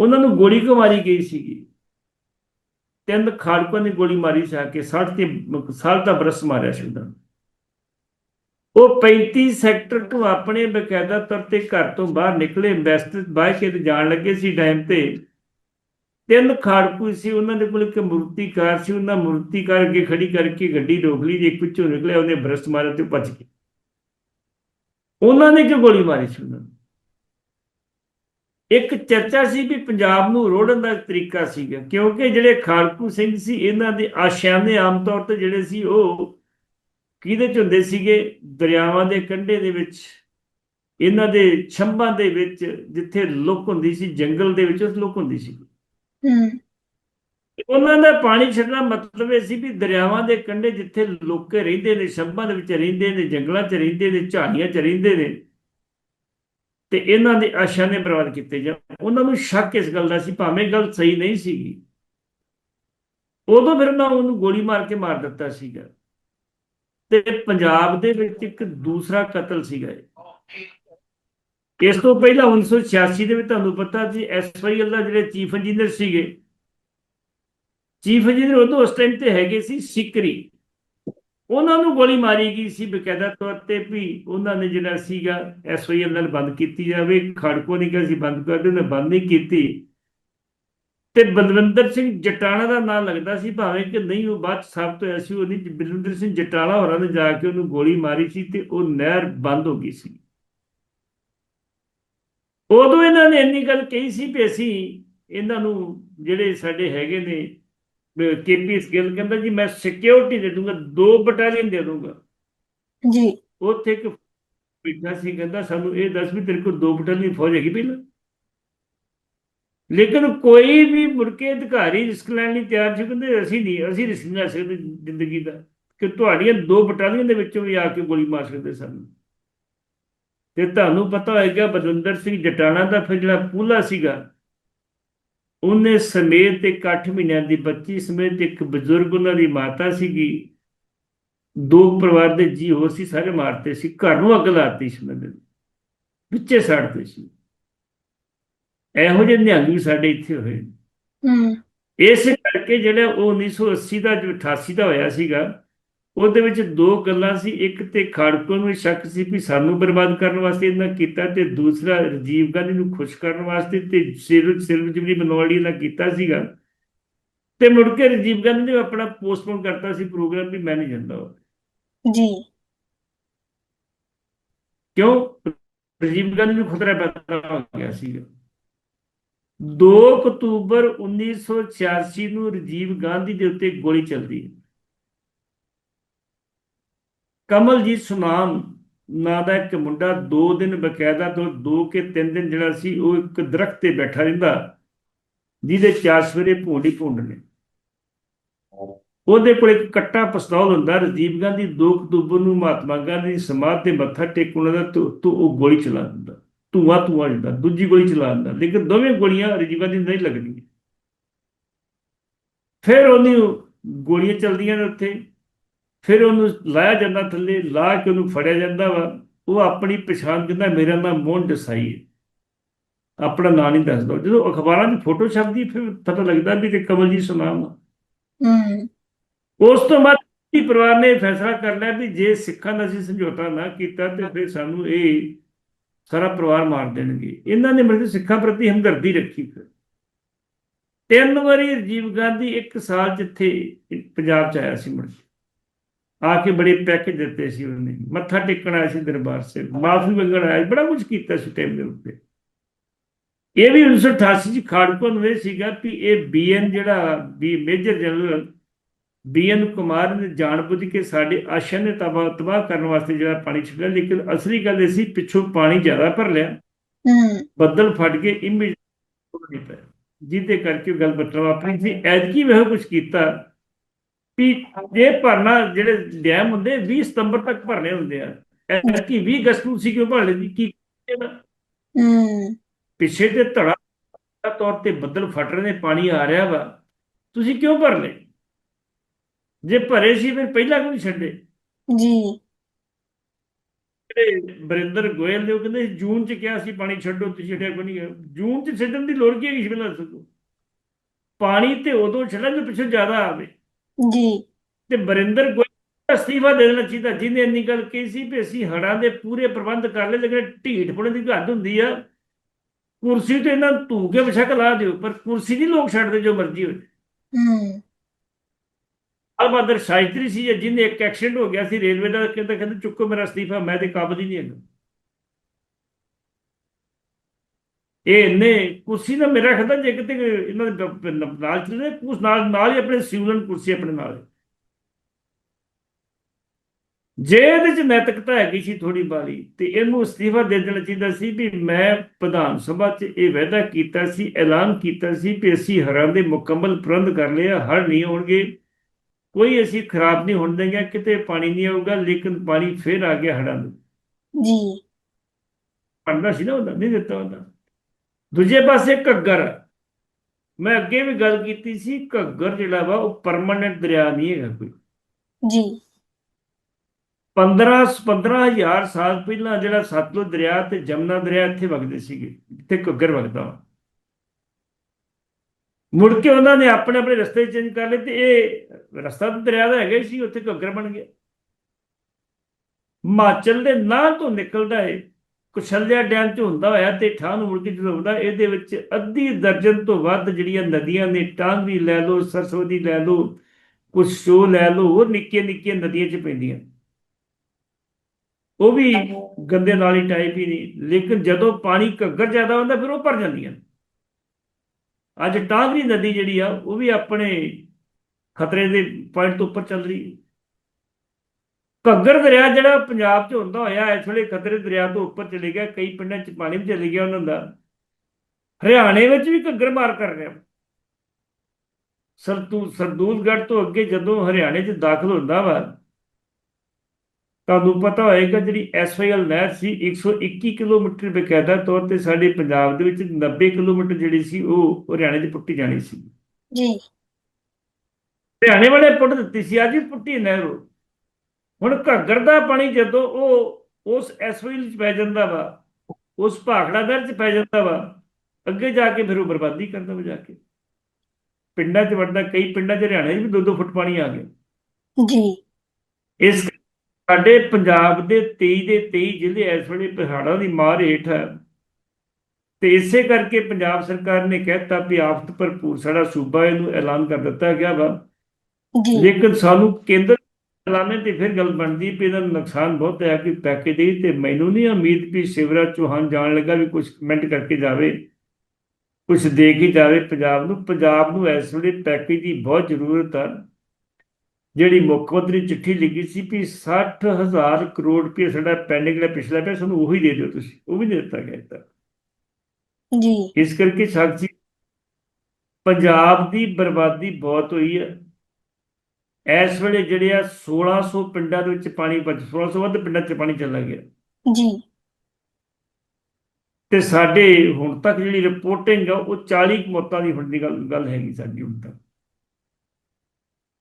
B: ਉਹਨਾਂ ਨੂੰ ਗੋਲੀ ਕਿਉਂ ਮਾਰੀ ਗਈ ਸੀਗੀ? ਤਿੰਨ ਖਾੜਕਾਂ ਨੇ ਗੋਲੀ ਮਾਰੀ ਸੀ ਆ ਕੇ 60 ਤੇ ਸਾਲ ਦਾ ਬਰਸ ਮਾਰਿਆ ਸੀ ਉਹਨਾਂ ਨੂੰ। ਉਹ 35 ਸੈਕਟਰ ਤੋਂ ਆਪਣੇ ਬਕਾਇਦਾ ਤੌਰ ਤੇ ਘਰ ਤੋਂ ਬਾਹਰ ਨਿਕਲੇ ਵੈਸਟ ਬਾਈ ਕੇ ਜਾਣ ਲੱਗੇ ਸੀ ਟਾਈਮ ਤੇ। ਤਿੰਨ ਖਾੜਕੂ ਸੀ, ਉਹਨਾਂ ਦੇ ਕੋਲ ਇੱਕ ਮੂਰਤੀਕਾਰ ਸੀ, ਉਹਨਾਂ ਮੂਰਤੀਕਾਰ ਅੱਗੇ ਖੜੀ ਕਰਕੇ ਗੱਡੀ ਰੋਕ ਲਈ, ਜੇ ਇੱਕ ਵਿੱਚੋਂ ਨਿਕਲਿਆ, ਉਹਨੇ ਬਰਸਟ ਮਾਰਿਆ ਤੇ ਉਹ ਭੱਜ ਗਿਆ ਉਹਨਾਂ ਨੇ ਕਿਉਂ ਗੋਲੀ ਮਾਰੀ ਸੀ ਉਹਨਾਂ ਨੂੰ? ਇੱਕ ਚਰਚਾ ਸੀ ਵੀ ਪੰਜਾਬ ਨੂੰ ਰੋੜਨ ਦਾ ਤਰੀਕਾ ਸੀਗਾ, ਕਿਉਂਕਿ ਜਿਹੜੇ ਖਾੜਕੂ ਸਿੰਘ ਸੀ, ਇਹਨਾਂ ਦੇ ਆਸ਼ਿਆਨੇ ਆਮ ਤੌਰ ਤੇ ਜਿਹੜੇ ਸੀ, ਉਹ ਕਿਹਦੇ ਚ ਹੁੰਦੇ ਸੀਗੇ? ਦਰਿਆਵਾਂ ਦੇ ਕੰਢੇ ਦੇ ਵਿੱਚ, ਇਹਨਾਂ ਦੇ ਛੰਭਾਂ ਦੇ ਵਿੱਚ, ਜਿੱਥੇ ਲੁੱਕ ਹੁੰਦੀ ਸੀ, ਜੰਗਲ ਦੇ ਵਿੱਚ ਉਸ ਲੁੱਕ ਹੁੰਦੀ ਸੀ।
A: ਹੂੰ।
B: ਉਹਨਾਂ ਦਾ ਪਾਣੀ ਛੱਡਣਾ ਮਤਲਬ ਇਹ ਸੀ ਵੀ ਦਰਿਆਵਾਂ ਦੇ ਕੰਢੇ ਜਿੱਥੇ ਲੋਕੇ ਰਹਿੰਦੇ ਨੇ ਛੰਬਾਂ ਦੇ ਵਿੱਚ ਰਹਿੰਦੇ ਨੇ, ਜੰਗਲਾਂ 'ਚ ਰਹਿੰਦੇ ਨੇ, ਝਾੜੀਆਂ 'ਚ ਰਹਿੰਦੇ ਨੇ, ਤੇ ਇਹਨਾਂ ਦੇ ਆਸ਼ਾ ਨੇ ਬਰਬਾਦ ਕੀਤੇ। ਜਾਂ ਉਹਨਾਂ ਨੂੰ ਸ਼ੱਕ ਇਸ ਗੱਲ ਦਾ ਸੀ, ਭਾਵੇਂ ਗੱਲ ਸਹੀ ਨਹੀਂ ਸੀਗੀ। ਉਦੋਂ ਫਿਰ ਉਹਨਾਂ ਉਹਨੂੰ ਗੋਲੀ ਮਾਰ ਕੇ ਮਾਰ ਦਿੱਤਾ ਸੀਗਾ। ਤੇ ਪੰਜਾਬ ਦੇ ਵਿੱਚ ਇੱਕ ਦੂਸਰਾ ਕਤਲ ਸੀਗਾ ਇਸ ਤੋਂ ਪਹਿਲਾਂ 1986 ਦੇ ਵਿੱਚ ਤੁਹਾਨੂੰ ਪਤਾ ਸੀ ਐਸਵਾਈਐਲ ਦਾ ਜਿਹੜੇ ਚੀਫ ਇੰਜੀਨੀਅਰ ਸੀਗੇ ਚੀਫ ਇੰਜੀਨੀਅਰ ਉਦੋਂ ਉਸ ਟਾਈਮ ਤੇ ਹੈਗੇ ਸੀ ਸਿਕਰੀ। ਉਹਨਾਂ ਨੂੰ ਗੋਲੀ ਮਾਰੀ ਗਈ ਸੀ ਬਕਾਇਦਾ ਤੌਰ ਤੇ ਵੀ ਉਹਨਾਂ ਨੇ ਜਿਹੜਾ ਸੀਗਾ ਐਸਵਾਈਐਲ ਨਾਲ ਬੰਦ ਕੀਤੀ ਜਾਵੇ, ਖੜਕੋ ਨਹੀਂ ਕਿ ਅਸੀਂ ਬੰਦ ਕਰ ਦਿੰਦੇ ਬੰਦ ਨਹੀਂ ਕੀਤੀ। ਤੇ ਬਲਵਿੰਦਰ ਸਿੰਘ ਜਟਾਣਾ ਦਾ ਨਾਮ ਲੱਗਦਾ ਸੀ, ਭਾਵੇਂ ਕਿ ਨਹੀਂ, ਉਹ ਬਾਅਦ 'ਚ ਤੋਂ ਐਸੀ ਸੀ ਉਹ ਨਹੀਂ, ਬਲਵਿੰਦਰ ਸਿੰਘ ਜਟਾਣਾ ਹੋਰਾਂ ਨੇ ਜਾ ਕੇ ਉਹਨੂੰ ਗੋਲੀ ਮਾਰੀ ਸੀ ਤੇ ਉਹ ਨਹਿਰ ਬੰਦ ਹੋ ਗਈ ਸੀ। ਉਦੋਂ ਇਹਨਾਂ ਨੇ ਇੰਨੀ ਗੱਲ ਕਹੀ ਸੀ ਵੀ ਅਸੀਂ ਇਹਨਾਂ ਨੂੰ ਜਿਹੜੇ ਸਾਡੇ ਹੈਗੇ ਨੇ ਕੇਪੀ ਸਕਿੱਲ ਕਹਿੰਦਾ ਜੀ ਮੈਂ ਸਿਕਿਉਰਿਟੀ ਦੇ ਦੂੰਗਾ ਦੋ ਬਟਾਲੀਅਨ ਦੇ ਦੂੰਗਾ।
A: ਜੀ।
B: ਉੱਥੇ ਇੱਕ ਬੈਠਾ ਸੀ ਕਹਿੰਦਾ ਸਾਨੂੰ ਇਹ ਦੱਸ ਵੀ ਤੇਰੇ ਕੋਲ ਦੋ ਬਟਾਲੀਅਨ ਫੌਜ ਹੈਗੀ ਪਹਿਲਾਂ। ਲੇਕਿਨ ਕੋਈ ਵੀ ਮੁੜ ਕੇ ਅਧਿਕਾਰੀ ਰਿਸਕ ਲੈਣ ਲਈ ਤਿਆਰ ਸੀ ਕਹਿੰਦੇ ਅਸੀਂ ਨਹੀਂ ਅਸੀਂ ਰਿਸਕ ਨਹੀਂ ਲੈ ਸਕਦੇ ਜ਼ਿੰਦਗੀ ਦਾ ਕਿ ਤੁਹਾਡੀਆਂ ਦੋ ਬਟਾਲੀਅਨ ਦੇ ਵਿੱਚੋਂ ਵੀ ਆ ਕੇ ਗੋਲੀ ਮਾਰ ਸਕਦੇ ਸਾਨੂੰ। ਤੇ ਤੁਹਾਨੂੰ ਪਤਾ ਹੋਏਗਾ ਬਲਵਿੰਦਰ ਸਿੰਘ ਜਟਾਣਾ ਦਾ ਫਿਰ ਜਿਹੜਾ ਪੂਲਾ ਸੀਗਾ ਉਹਨੇ ਸਮੇਤ ਇੱਕ 8 ਮਹੀਨਿਆਂ ਦੀ ਬੱਚੀ ਸਮੇਤ ਇੱਕ ਬਜ਼ੁਰਗ ਉਹਨਾਂ ਦੀ ਮਾਤਾ ਸੀਗੀ। ਦੋ ਪਰਿਵਾਰ ਦੇ ਜੀ ਹੋਰ ਸੀ ਸਾਰੇ ਮਾਰਤੇ ਸੀ। ਘਰ ਨੂੰ ਅੱਗ ਲਾਤੀ ਸੀ ਉਹਨਾਂ ਨੇ। ਵਿੱਚੇ ਸੜਦੇ ਸੀ। ਇਹੋ ਜਿਹੇ ਨਿਹੰਗ ਵੀ ਸਾਡੇ ਇੱਥੇ ਹੋਏ
A: ਹੂੰ।
B: ਇਸ ਕਰਕੇ ਜਿਹੜਾ ਉਹ 1980 ਦਾ ਜੋ 88 ਦਾ ਹੋਇਆ ਸੀਗਾ ਉਹਦੇ ਵਿੱਚ ਦੋ ਗੱਲਾਂ ਸੀ ਇੱਕ ਤੇ ਖਾੜਕੂ ਨੂੰ ਸ਼ੱਕ ਸੀ ਵੀ ਸਾਨੂੰ ਬਰਬਾਦ ਕਰਨ ਵਾਸਤੇ ਇਹਨਾਂ ਕੀਤਾ ਤੇ ਦੂਸਰਾ ਰਾਜੀਵ ਗਾਂਧੀ ਨੂੰ ਖੁਸ਼ ਕਰਨ ਵਾਸਤੇ ਤੇ ਸਿਰ ਸਿਰਜਵੀ ਮਨੋਵਾਲੀ ਨਾਲ ਕੀਤਾ ਸੀਗਾ। ਤੇ ਮੁੜ ਕੇ ਰਾਜੀਵ ਗਾਂਧੀ ਨੇ ਆਪਣਾ ਪੋਸਟਪੋਨ ਕਰਤਾ ਸੀ ਪ੍ਰੋਗਰਾਮ ਵੀ ਮੈਂ ਨਹੀਂ ਜਾਂਦਾ।
A: ਜੀ।
B: ਕਿਉਂ? ਰਾਜੀਵ ਗਾਂਧੀ ਨੂੰ ਖਤਰਾ ਪੈਦਾ ਹੋ ਗਿਆ ਸੀਗਾ। 2 ਅਕਤੂਬਰ 1986 ਨੂੰ ਰਾਜੀਵ ਗਾਂਧੀ ਦੇ ਉੱਤੇ ਗੋਲੀ ਚੱਲਦੀ। ਹੈ ਕਮਲਜੀਤ ਸੁਨਾਮ ਨਾਂ ਦਾ ਇੱਕ ਮੁੰਡਾ 2 ਦਿਨ ਬਕਾਇਦਾ ਤੋਂ 2 ਕੇ 3 ਦਿਨ ਜਿਹੜਾ ਸੀ, ਉਹ ਇੱਕ ਦਰਖਤ ਤੇ ਬੈਠਾ ਰਹਿੰਦਾ, ਜਿਹਦੇ ਚਾਰ ਸਵੇਰੇ ਭੂੰਡੀ ਭੂੰਡ ਨੇ। ਉਹਦੇ ਕੋਲ ਇੱਕ ਕੱਟਾ ਪਿਸਤੌਲ ਹੁੰਦਾ, ਰਾਜੀਵ ਗਾਂਧੀ 2 ਅਕਤੂਬਰ ਨੂੰ ਮਹਾਤਮਾ ਗਾਂਧੀ ਦੀ ਸਮਾਧ ਤੇ ਮੱਥਾ ਟੇਕਣ ਦਾ ਤੂੰ ਉਹ ਗੋਲੀ ਚਲਾ ਦਿੰਦਾ, ਧੂਆ ਧੂਆ ਜਾਂਦਾ, ਦੂਜੀ ਗੋਲੀ ਚਲਾ ਦਿੰਦਾ, ਲੇਕਿਨ ਦੋਵੇਂ ਗੋਲੀਆਂ ਰਾਜੀਵ ਗਾਂਧੀ ਨਹੀਂ ਲੱਗਦੀਆਂ। ਫਿਰ ਉਹਨੂੰ ਗੋਲੀਆਂ ਚੱਲਦੀਆਂ ਨੇ ਉੱਥੇ। ਫਿਰ ਉਹਨੂੰ ਲਾਇਆ ਜਾਂਦਾ ਥੱਲੇ ਲਾ ਕੇ ਉਹਨੂੰ ਫੜਿਆ ਜਾਂਦਾ ਵਾ। ਉਹ ਆਪਣੀ ਪਛਾਣ ਕਹਿੰਦਾ ਮੇਰਾ ਨਾਮ ਮੋਹਨ ਦੇਸਾਈ ਹੈ। ਆਪਣਾ ਨਾਂ ਨਹੀਂ ਦੱਸਦਾ। ਜਦੋਂ ਅਖਬਾਰਾਂ 'ਚ ਫੋਟੋ ਛਪਦੀ ਫਿਰ ਪਤਾ ਲੱਗਦਾ ਵੀ ਤੇ ਕਮਲਜੀਤ ਸੁਨਾਮ
A: ਹੂੰ।
B: ਉਸ ਤੋਂ ਬਾਅਦ ਹੀ ਪਰਿਵਾਰ ਨੇ ਫੈਸਲਾ ਕਰ ਲਿਆ ਵੀ ਜੇ ਸਿੱਖਾਂ ਦਾ ਅਸੀਂ ਸਮਝੌਤਾ ਨਾ ਕੀਤਾ ਤੇ ਫਿਰ ਸਾਨੂੰ ਇਹ ਸਾਰਾ ਪਰਿਵਾਰ ਮਾਰ ਦੇਣਗੇ। ਇਹਨਾਂ ਨੇ ਮੇਰੇ ਸਿੱਖਾਂ ਪ੍ਰਤੀ ਹਮਦਰਦੀ ਰੱਖੀ ਫਿਰ। ਤਿੰਨ ਵਾਰੀ ਰਾਜੀਵ ਗਾਂਧੀ ਇੱਕ ਸਾਲ ਜਿੱਥੇ ਪੰਜਾਬ ਚ ਆਇਆ ਸੀ ਮੁੜ ਕੇ। ਆ ਕੇ ਬੜੇ ਪੈਕੇਜ ਦਿੱਤੇ ਸੀ ਉਹਨੇ। ਮੱਥਾ ਟੇਕਣ ਆਇਆ ਸੀ ਦਰਬਾਰ ਸੇ ਮਾਫੀ ਮੰਗਣ ਆਇਆ ਬੜਾ ਕੁਝ ਕੀਤਾ ਸੀ ਟਾਈਮ ਦੇ ਉੱਤੇ। ਇਹ ਵੀ 1988 ਚ ਖਾੜਕੂ ਨੂੰ ਇਹ ਸੀਗਾ ਵੀ ਇਹ ਬੀਐਨ ਜਿਹੜਾ ਵੀ ਮੇਜਰ ਜਨਰਲ ਬੀਐਨ ਕੁਮਾਰ ਨੇ ਜਾਣਬੁੱਝ ਕੇ ਸਾਡੇ ਆਸ਼ਾ ਨੇ ਤਬਾਹ ਤਬਾਹ ਕਰਨ ਵਾਸਤੇ ਜਿਹੜਾ ਪਾਣੀ ਛੱਡਿਆ ਲੇਕਿਨ ਅਸਲੀ ਗੱਲ ਇਹ ਸੀ ਪਿੱਛੋਂ ਪਾਣੀ ਜ਼ਿਆਦਾ ਭਰ ਲਿਆ। ਬੱਦਲ ਫਟ ਕੇ ਇਮੇਜ ਨਹੀਂ ਪਿਆ ਜਿਹਦੇ ਕਰਕੇ ਗੱਲ ਬਟਰ ਵਾਪਰੀ ਸੀ। ਐਤਕੀ ਵੀ ਇਹੋ ਕੁਝ ਕੀਤਾ ਵੀ ਜੇ ਭਰਨਾ ਜਿਹੜੇ ਡੈਮ ਹੁੰਦੇ 20 ਸਤੰਬਰ ਤੱਕ ਭਰਨੇ ਹੁੰਦੇ ਆ। ਐਤਕੀ 20 ਅਗਸਤ ਨੂੰ ਸੀ ਕਿਉਂ ਭਰ ਲੈਂਦੀ ਕੀ?
A: ਹੂੰ।
B: ਪਿੱਛੇ ਤੇ ਧੜਾ ਤੌਰ ਤੇ ਬੱਦਲ ਫਟ ਰਹੇ ਨੇ ਪਾਣੀ ਆ ਰਿਹਾ ਵਾ। ਤੁਸੀਂ ਕਿਉਂ ਭਰ ਲਏ ਜੇ ਭਰੇ ਸੀ ਫਿਰ ਪਹਿਲਾਂ ਕਿਉਂ ਨਹੀਂ ਛੱਡੇ?
A: ਜੀ।
B: ਜਿਹੜੇ ਬਰਿੰਦਰ ਗੋਇਲ ਨੇ ਉਹ ਕਹਿੰਦੇ ਜੂਨ ਚ ਕਿਹਾ ਸੀ ਪਾਣੀ ਛੱਡੋ ਤੁਸੀਂ ਛੱਡਿਆ ਕੋਈ ਨਹੀਂ ਜੂਨ ਚ ਛੱਡਣ ਦੀ ਲੋੜ ਕੀ ਹੈ ਇਸ ਵੇਲੇ ਸਕੋ ਪਾਣੀ ਤੇ ਉਦੋਂ ਛੱਡਣ ਜੇ ਪਿੱਛੋਂ ਜ਼ਿਆਦਾ ਆਵੇ
A: ਜੀ।
B: ਤੇ ਬਰਿੰਦਰ ਗੋਇਲ ਅਸਤੀਫਾ ਦੇ ਦੇਣਾ ਚਾਹੀਦਾ ਜਿਹਨੇ ਇੰਨੀ ਗੱਲ ਕਹੀ ਸੀ ਵੀ ਅਸੀਂ ਹੜਾਂ ਦੇ ਪੂਰੇ ਪ੍ਰਬੰਧ ਕਰ ਲਏ ਲੇਕਿਨ ਢੀਠ ਪੁਣੇ ਦੀ ਹੱਦ ਹੁੰਦੀ ਆ। ਕੁਰਸੀ ਤੇ ਇਹਨਾਂ ਨੂੰ ਧੂ ਕੇ ਬਿਸ਼ੱਕ ਲਾ ਦਿਓ ਪਰ ਕੁਰਸੀ ਨਹੀਂ ਲੋਕ ਛੱਡਦੇ ਜੋ ਮਰਜ਼ੀ ਹੋਵੇ
A: ਹੂੰ।
B: ਅਲਬਦਰ ਸ਼ਾਇਤਰੀ ਸੀ ਜਿਹਨੇ ਇੱਕ ਐਕਸੀਡੈਂਟ ਹੋ ਗਿਆ ਸੀ ਰੇਲਵੇ ਦਾ ਕਹਿੰਦਾ ਕਹਿੰਦੇ ਚੁੱਕੋ ਮੇਰਾ ਅਸਤੀਫਾ ਮੈਂ ਤੇ ਕਾਬਲ ਹੀ ਨਹੀਂ ਹੈਗਾ। ਇਹ ਨੇ ਕੁਰਸੀ ਦਾ ਮੇਰਾ ਖਦਾ ਜੇ ਕਿਤੇ ਇਹਨਾਂ ਦੇ ਨਾਲ ਚਲੇ ਕੁਸ ਨਾਲ ਨਾਲ ਹੀ ਆਪਣੇ ਸਿਵਲਨ ਕੁਰਸੀ ਆਪਣੇ ਨਾਲ। ਜੇ ਇਹਦੇ ਚ ਨੈਤਿਕਤਾ ਹੈਗੀ ਸੀ ਥੋੜੀ ਬਾਲੀ ਤੇ ਇਹਨੂੰ ਅਸਤੀਫਾ ਦੇ ਦੇਣਾ ਚਾਹੀਦਾ ਸੀ ਵੀ ਮੈਂ ਵਿਧਾਨ ਸਭਾ 'ਚ ਇਹ ਵਾਅਦਾ ਕੀਤਾ ਸੀ ਐਲਾਨ ਕੀਤਾ ਸੀ ਕਿ ਅਸੀਂ ਹੜ੍ਹਾਂ ਦੇ ਮੁਕੰਮਲ ਪ੍ਰਬੰਧ ਕਰ ਲਿਆ ਹੜ੍ਹ ਨਹੀਂ ਹੋਣਗੇ ਕੋਈ ਅਸੀਂ ਖਰਾਬ ਨਹੀਂ ਹੋਣ ਦੇਂਗੇ ਕਿਤੇ ਪਾਣੀ ਨਹੀਂ ਆਊਗਾ ਲੇਕਿਨ ਪਾਣੀ ਫੇਰ ਆ ਗਿਆ ਹੜ੍ਹਾਂ ਨੂੰ।
A: ਜੀ।
B: ਪੜਨਾ ਸੀ ਨਾ ਉਹਦਾ ਨਹੀਂ ਦਿੱਤਾ ਉਹਦਾ। ਦੂਜੇ ਪਾਸੇ ਘੱਗਰ। ਮੈਂ ਅੱਗੇ ਵੀ ਗੱਲ ਕੀਤੀ ਸੀ ਘੱਗਰ ਜਿਹੜਾ ਵਾ ਉਹ ਪਰਮਨੈਂਟ ਦਰਿਆ ਨਹੀਂ ਹੈਗਾ ਕੋਈ।
A: ਜੀ।
B: 15 15000 ਸਾਲ ਪਹਿਲਾਂ ਜਿਹੜਾ ਸਤਲੁਜ ਦਰਿਆ ਤੇ ਜਮਨਾ ਦਰਿਆ ਇੱਥੇ ਵਗਦੇ ਸੀਗੇ ਇੱਥੇ ਘੱਗਰ ਵਗਦਾ ਵਾ। ਮੁੜ ਕੇ ਉਹਨਾਂ ਨੇ ਆਪਣੇ ਆਪਣੇ ਰਸਤੇ ਚੇਂਜ ਕਰ ਲਏ ਤੇ ਇਹ ਰਸਤਾ ਤਾਂ ਦਰਿਆ ਦਾ ਹੈਗਾ ਸੀ ਉੱਥੇ ਘੱਗਰ ਬਣ ਗਿਆ। ਹਿਮਾਚਲ ਦੇ ਨਾਂ ਤੋਂ ਨਿਕਲਦਾ ਹੈ ਕੁਸ਼ਲਿਆ ਡੈਮ ਚ ਹੁੰਦਾ ਹੋਇਆ ਤੇ ਠਾਹ ਨੂੰ ਮੁੜ ਕੇ ਜਦੋਂ ਹੁੰਦਾ ਇਹਦੇ ਵਿੱਚ ਅੱਧੀ ਦਰਜਨ ਤੋਂ ਵੱਧ ਜਿਹੜੀਆਂ ਨਦੀਆਂ ਨੇ ਟਾਂਗਰੀ ਲੈ ਲਓ, ਸਰਸਵਤੀ ਲੈ ਲਓ ਕੁਛ ਸ਼ੋ ਲੈ ਲਓ, ਹੋਰ ਨਿੱਕੀਆਂ ਨਿੱਕੀਆਂ ਨਦੀਆਂ ਚ ਪੈਂਦੀਆਂ। ਉਹ ਵੀ ਗੰਦੇ ਨਾਲੀ ਟਾਈਪ ਹੀ ਨਹੀਂ, ਲੇਕਿਨ ਜਦੋਂ ਪਾਣੀ ਘੱਗਰ ਜ਼ਿਆਦਾ ਹੁੰਦਾ, ਫਿਰ ਉਹ ਭਰ ਜਾਂਦੀਆਂ ਅੱਜ ਟਾਂਗਰੀ ਨਦੀ ਜਿਹੜੀ ਆ, ਉਹ ਵੀ ਆਪਣੇ ਖਤਰੇ ਦੇ ਪੁਆਇੰਟ ਤੋਂ ਉੱਪਰ ਚੱਲ ਰਹੀ। ਹੈ ਘੱਗਰ ਦਰਿਆ ਜਿਹੜਾ ਪੰਜਾਬ 'ਚ ਹੁੰਦਾ ਹੋਇਆ ਇਸ ਵੇਲੇ ਖਤਰੇ ਦਰਿਆ ਤੋਂ ਉੱਪਰ ਚਲੇ ਗਿਆ ਕਈ ਪਿੰਡਾਂ 'ਚ ਪਾਣੀ ਵੀ ਚਲੇ ਗਿਆ ਉਹਨਾਂ ਦਾ। ਹਰਿਆਣੇ ਵਿੱਚ ਵੀ ਘੱਗਰ ਮਾਰ ਕਰ ਰਿਹਾ। ਸਰਦੂ ਸਰਦੂਲਗੜ੍ਹ ਤੋਂ ਅੱਗੇ ਜਦੋਂ ਹਰਿਆਣੇ 'ਚ ਦਾਖਲ ਹੁੰਦਾ ਵਾ ਤੁਹਾਨੂੰ ਪਤਾ ਹੋਏਗਾ ਜਿਹੜੀ ਐਸਵਾਈਐਲ ਨਹਿਰ ਸੀ 121 ਕਿਲੋਮੀਟਰ ਬਕਾਇਦਾ ਤੌਰ ਤੇ ਸਾਡੇ ਪੰਜਾਬ ਦੇ ਵਿੱਚ 90 ਕਿਲੋਮੀਟਰ ਜਿਹੜੀ ਸੀ ਉਹ ਹਰਿਆਣੇ 'ਚ ਪੁੱਟੀ ਜਾਣੀ ਸੀ।
A: ਜੀ।
B: ਹਰਿਆਣੇ ਵਾਲੇ ਪੁੱਟ ਦਿੱਤੀ ਸੀ ਅੱਜ ਪੁੱਟੀ ਨਹਿਰ ਉਹ। ਹੁਣ ਘੱਗਰ ਦਾ ਪਾਣੀ ਜਦੋਂ ਉਹ ਉਸ ਐਸਵਾਈਐਲ 'ਚ ਪੈ ਜਾਂਦਾ ਵਾ ਉਸ ਭਾਖੜਾ ਨਹਿਰ 'ਚ ਪੈ ਜਾਂਦਾ ਵਾ ਅੱਗੇ ਜਾ ਕੇ ਫਿਰ ਉਹ ਬਰਬਾਦੀ ਕਰਦਾ ਵਾ ਜਾ ਕੇ? ਪਿੰਡਾਂ 'ਚ ਵੜਦਾ ਕਈ ਪਿੰਡਾਂ 'ਚ ਹਰਿਆਣੇ 'ਚ ਵੀ ਦੋ ਦੋ ਫੁੱਟ ਪਾਣੀ ਆ ਗਿਆ।
A: ਜੀ।
B: ਇਸ ਸਾਡੇ ਪੰਜਾਬ ਦੇ 23 ਦੇ 23 ਜ਼ਿਲ੍ਹੇ ਇਸ ਵੇਲੇ ਪਹਾੜਾਂ ਦੀ ਮਾਰ ਹੇਠ ਹੈ। ਤੇ ਇਸੇ ਕਰਕੇ ਪੰਜਾਬ ਸਰਕਾਰ ਨੇ ਕਹਿਤਾ ਵੀ ਆਫਤ ਭਰਪੂਰ ਸਾਡਾ ਸੂਬਾ ਇਹਨੂੰ ਐਲਾਨ ਕਰ ਦਿੱਤਾ ਗਿਆ ਵਾ।
A: ਜੀ।
B: ਲੇਕਿਨ ਸਾਨੂੰ ਕੇਂਦਰ ਐਲਾਨੇ ਤੇ ਫਿਰ ਗੱਲ ਬਣਦੀ ਵੀ ਇਹਦਾ ਨੁਕਸਾਨ ਬਹੁਤ ਹੈ ਕਿ ਪੈਕੇਜ ਦੇ ਤੇ ਮੈਨੂੰ ਨਹੀਂ ਉਮੀਦ ਵੀ ਸ਼ਿਵਰਾਜ ਚੌਹਾਨ ਜਾਣ ਲੱਗਾ ਵੀ ਕੁਝ ਕਮੈਂਟ ਕਰਕੇ ਜਾਵੇ ਕੁਝ ਦੇ ਕੇ ਜਾਵੇ। ਪੰਜਾਬ ਨੂੰ ਪੰਜਾਬ ਨੂੰ ਇਸ ਵੇਲੇ ਪੈਕੇਜ ਦੀ ਬਹੁਤ ਜ਼ਰੂਰਤ ਹੈ ਜਿਹੜੀ ਮੁੱਖ ਮੰਤਰੀ ਚਿੱਠੀ ਲਿਖੀ ਸੀ ਵੀ 60000 ਕਰੋੜ ਰੁਪਏ ਸਾਡਾ ਪੈਂਡਿੰਗ ਦਾ ਪਿਛਲਾ ਪਿਆ ਸਾਨੂੰ ਉਹੀ ਦੇ ਦਿਓ ਤੁਸੀਂ ਉਹ ਵੀ ਦੇ ਦਿੱਤਾ ਗਿਆ ਤਾਂ।
A: ਜੀ।
B: ਇਸ ਕਰਕੇ ਸਾਖੀ ਪੰਜਾਬ ਦੀ ਬਰਬਾਦੀ ਬਹੁਤ ਹੋਈ ਹੈ ਇਸ ਵੇਲੇ ਜਿਹੜੇ ਆ 1600 ਪਿੰਡਾਂ ਦੇ ਵਿੱਚ ਪਾਣੀ ਬਚ 1600 ਵੱਧ ਪਿੰਡਾਂ 'ਚ ਪਾਣੀ ਚਲਾ ਗਿਆ।
A: ਜੀ।
B: ਤੇ ਸਾਡੇ ਹੁਣ ਤੱਕ ਜਿਹੜੀ ਰਿਪੋਰਟਿੰਗ ਆ ਉਹ 40 ਕੁ ਮੌਤਾਂ ਦੀ ਹੁਣ ਦੀ ਗੱਲ ਗੱਲ ਹੈਗੀ ਸਾਡੀ ਹੁਣ ਤੱਕ।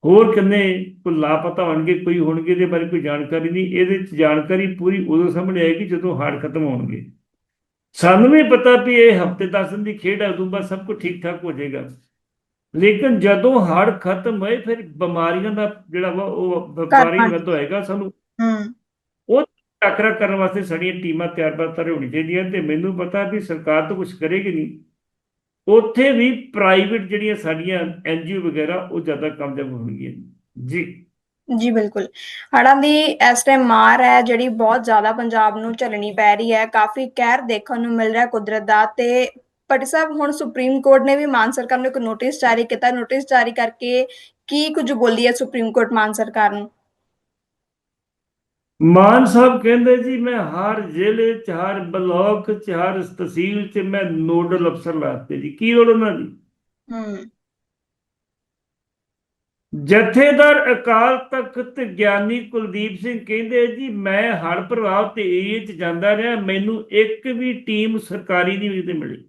B: ਹੋਰ ਕਿੰਨੇ ਕੋਈ ਲਾਪਤਾ ਹੋਣਗੇ ਕੋਈ ਹੋਣਗੇ ਇਹਦੇ ਬਾਰੇ ਕੋਈ ਜਾਣਕਾਰੀ ਨਹੀਂ। ਇਹਦੇ ਵਿੱਚ ਜਾਣਕਾਰੀ ਪੂਰੀ ਉਦੋਂ ਸਾਹਮਣੇ ਆਏਗੀ ਜਦੋਂ ਹੜ੍ਹ ਖਤਮ ਹੋਣਗੇ। ਸਾਨੂੰ ਵੀ ਪਤਾ ਵੀ ਇਹ ਹਫ਼ਤੇ 10 ਦਿਨ ਦੀ ਖੇਡ ਹੈ ਉਦੋਂ ਬਾਅਦ ਸਭ ਕੁਝ ਠੀਕ ਠਾਕ ਹੋ ਜਾਏਗਾ। ਲੇਕਿਨ ਜਦੋਂ ਹੜ੍ਹ ਖਤਮ ਹੋਏ ਫਿਰ ਬਿਮਾਰੀਆਂ ਦਾ ਜਿਹੜਾ ਵਾ ਉਹ ਵਪਾਰੀ ਵੱਧ ਹੋਏਗਾ ਸਾਨੂੰ।
A: ਹੂੰ।
B: ਟੱਕਰਾ ਕਰਨ ਵਾਸਤੇ ਸਾਡੀਆਂ ਟੀਮਾਂ ਤਿਆਰ ਬਰ ਹੋਣੀ ਚਾਹੀਦੀਆਂ ਤੇ ਮੈਨੂੰ ਪਤਾ ਵੀ ਸਰਕਾਰ ਤਾਂ ਕੁਝ ਕਰੇਗੀ ਨਹੀਂ। ਉੱਥੇ ਵੀ ਪ੍ਰਾਈਵੇਟ ਜਿਹੜੀਆਂ ਸਾਡੀਆਂ ਐਨਜੀਓ ਵਗੈਰਾ ਉਹ ਜ਼ਿਆਦਾ ਕਾਮਯਾਬ ਹੋਣਗੀਆਂ। ਜੀ।
A: ਜੀ ਬਿਲਕੁਲ। ਹੜ੍ਹਾਂ ਦੀ ਇਸ ਟਾਈਮ ਮਾਰ ਹੈ ਜਿਹੜੀ ਬਹੁਤ ਜ਼ਿਆਦਾ ਪੰਜਾਬ ਨੂੰ ਝੱਲਣੀ ਪੈ ਰਹੀ ਹੈ। ਕਾਫੀ ਕਹਿਰ ਦੇਖਣ ਨੂੰ ਮਿਲ ਰਿਹਾ ਕੁਦਰਤ ਦਾ ਤੇ ਪਟੀ ਸਾਹਿਬ ਹੁਣ ਸੁਪਰੀਮ ਕੋਰਟ ਨੇ ਵੀ ਮਾਨ ਸਰਕਾਰ ਨੂੰ ਇੱਕ ਨੋਟਿਸ ਜਾਰੀ ਕੀਤਾ। ਨੋਟਿਸ ਜਾਰੀ ਕਰਕੇ ਕੀ ਕੁਝ ਬੋਲੀ ਹੈ ਸੁਪਰੀਮ ਕੋਰਟ ਮਾਨ ਸਰਕਾਰ ਨੂੰ?
B: ਮਾਨ ਸਾਹਿਬ ਕਹਿੰਦੇ ਜੀ ਮੈਂ ਹਰ ਜ਼ਿਲ੍ਹੇ ਚ ਹਰ ਬਲਾਕ ਚ ਹਰ ਤਹਿਸੀਲ ਚ ਮੈਂ ਨੋਡਲ ਅਫਸਰ ਲਾਤੇ ਜੀ। ਕੀ ਲੋੜ ਉਹਨਾਂ ਦੀ?
A: ਹੂੰ।
B: ਜਥੇਦਾਰ ਅਕਾਲ ਤਖਤ ਗਿਆਨੀ ਕੁਲਦੀਪ ਸਿੰਘ ਕਹਿੰਦੇ ਜੀ ਮੈਂ ਹੜ੍ਹ ਪ੍ਰਭਾਵਿਤ ਏਰੀਏ ਚ ਜਾਂਦਾ ਰਿਹਾ ਮੈਨੂੰ ਇੱਕ ਵੀ ਟੀਮ ਸਰਕਾਰੀ ਨਹੀਂ ਵੀ ਤੇ ਮਿਲੀ।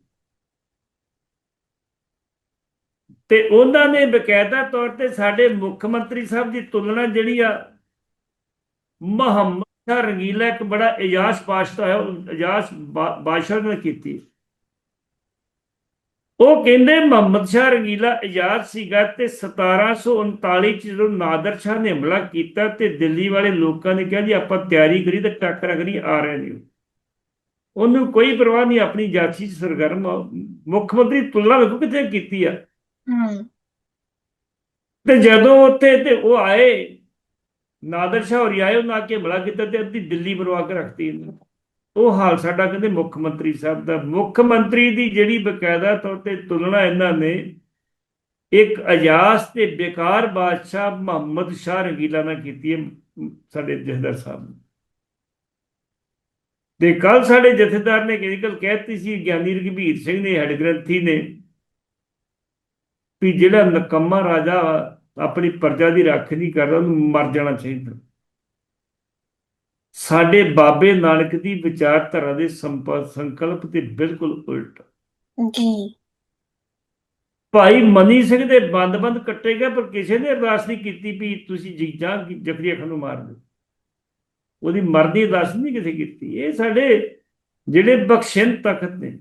B: ਤੇ ਉਹਨਾਂ ਨੇ ਬਕਾਇਦਾ ਤੌਰ ਤੇ ਸਾਡੇ ਮੁੱਖ ਮੰਤਰੀ ਸਾਹਿਬ ਦੀ ਤੁਲਨਾ ਜਿਹੜੀ ਆ, ਮੁਹੰਮਦ ਸ਼ਾਹ ਰੰਗੀਲਾ ਇੱਕ ਬੜਾ ਇਜਾਜ਼ ਪਾਸ਼ਤਾ ਹੈ, ਇਜਾਜ਼ ਬਾ- ਬਾਦਸ਼ਾਹ ਨੇ ਕੀਤੀ। ਉਹ ਕਹਿੰਦੇ ਮੁਹੰਮਦ ਸ਼ਾਹ ਰੰਗੀਲਾ ਇਜਾਜ਼ ਸੀਗਾ ਤੇ 1739 ਚ ਜਦੋਂ ਨਾਦਰ ਸ਼ਾਹ ਨੇ ਹਮਲਾ ਕੀਤਾ ਤੇ ਦਿੱਲੀ ਵਾਲੇ ਲੋਕਾਂ ਨੇ ਕਿਹਾ ਜੀ, ਆਪਾਂ ਤਿਆਰੀ ਕਰੀ ਤੇ ਟੱਕਰ ਕਰੀ ਆ ਰਹੇ ਨੇ। ਉਹਨੂੰ ਕੋਈ ਪਰਵਾਹ ਨਹੀਂ, ਆਪਣੀ ਜਾਤੀ ਚ ਸਰਗਰਮ ਮੁੱਖ ਮੰਤਰੀ ਤੁਲਨਾ ਵੇਖੋ ਕਿੱਥੇ ਕੀਤੀ ਆ।
A: ਹੂੰ
B: ਤੇ ਜਦੋਂ ਉੱਥੇ ਤੇ ਉਹ ਆਏ, ਨਾਦਰ ਸ਼ਾਹ ਹੋਰੀ ਆਏ, ਉਹਨਾਂ ਕੇ ਹਮਲਾ ਕੀਤਾ ਤੇ ਅੱਧੀ ਦਿੱਲੀ ਬਰਵਾ ਕੇ ਰੱਖਤੀ ਇਹਨਾਂ ਉਹ ਹਾਲ ਸਾਡਾ ਕਹਿੰਦੇ ਮੁੱਖ ਮੰਤਰੀ ਸਾਹਿਬ ਦਾ। ਮੁੱਖ ਮੰਤਰੀ ਦੀ ਜਿਹੜੀ ਬਕਾਇਦਾ ਤੌਰ ਤੇ ਤੁਲਨਾ ਇਹਨਾਂ ਨੇ, ਇੱਕ ਅਜਾਜ਼ ਤੇ ਬੇਕਾਰ ਬਾਦਸ਼ਾਹ ਮੁਹੰਮਦ ਸ਼ਾਹ ਰੰਗੀਲਾ ਨਾਲ ਕੀਤੀ ਹੈ ਸਾਡੇ ਜਥੇਦਾਰ ਸਾਹਿਬ ਨੇ। ਤੇ ਕੱਲ ਸਾਡੇ ਜਥੇਦਾਰ ਨੇ ਕਿਹੜੀ ਗੱਲ ਕਹਿਤੀ ਸੀ, ਗਿਆਨੀ ਰਘਬੀਰ ਸਿੰਘ ਨੇ ਹੈਡ ਗ੍ਰੰਥੀ ਨੇ ਵੀ ਜਿਹੜਾ ਨਕੰਮਾ ਰਾਜਾ ਆਪਣੀ ਪ੍ਰਜਾ ਦੀ ਰੱਖ ਨਹੀਂ ਕਰਦਾ ਉਹਨੂੰ ਮਰ ਜਾਣਾ ਚਾਹੀਦਾ। ਸਾਡੇ ਬਾਬੇ ਨਾਨਕ ਦੀ ਵਿਚਾਰਧਾਰਾ ਦੇ ਸੰਕਲਪ ਤੇ ਬਿਲਕੁਲ ਉਲਟ।
A: ਜੀ।
B: ਭਾਈ ਮਨੀ ਸਿੰਘ ਦੇ ਬੰਦ-ਬੰਦ ਕੱਟੇ ਗਏ ਪਰ ਕਿਸੇ ਨੇ ਅਰਦਾਸ ਨਹੀਂ ਕੀਤੀ ਵੀ ਤੁਸੀਂ ਜੀਜਾਂ ਜਫਰੀ ਅੱਖਾਂ ਨੂੰ ਮਾਰ ਦਿਓ। ਉਹਦੀ ਮਰਦੀ ਅਰਦਾਸ ਨਹੀਂ ਕਿਸੇ ਕੀਤੀ। ਇਹ ਸਾਡੇ ਜਿਹੜੇ ਬਖਸ਼ਿੰਦ ਤਖਤ ਨੇ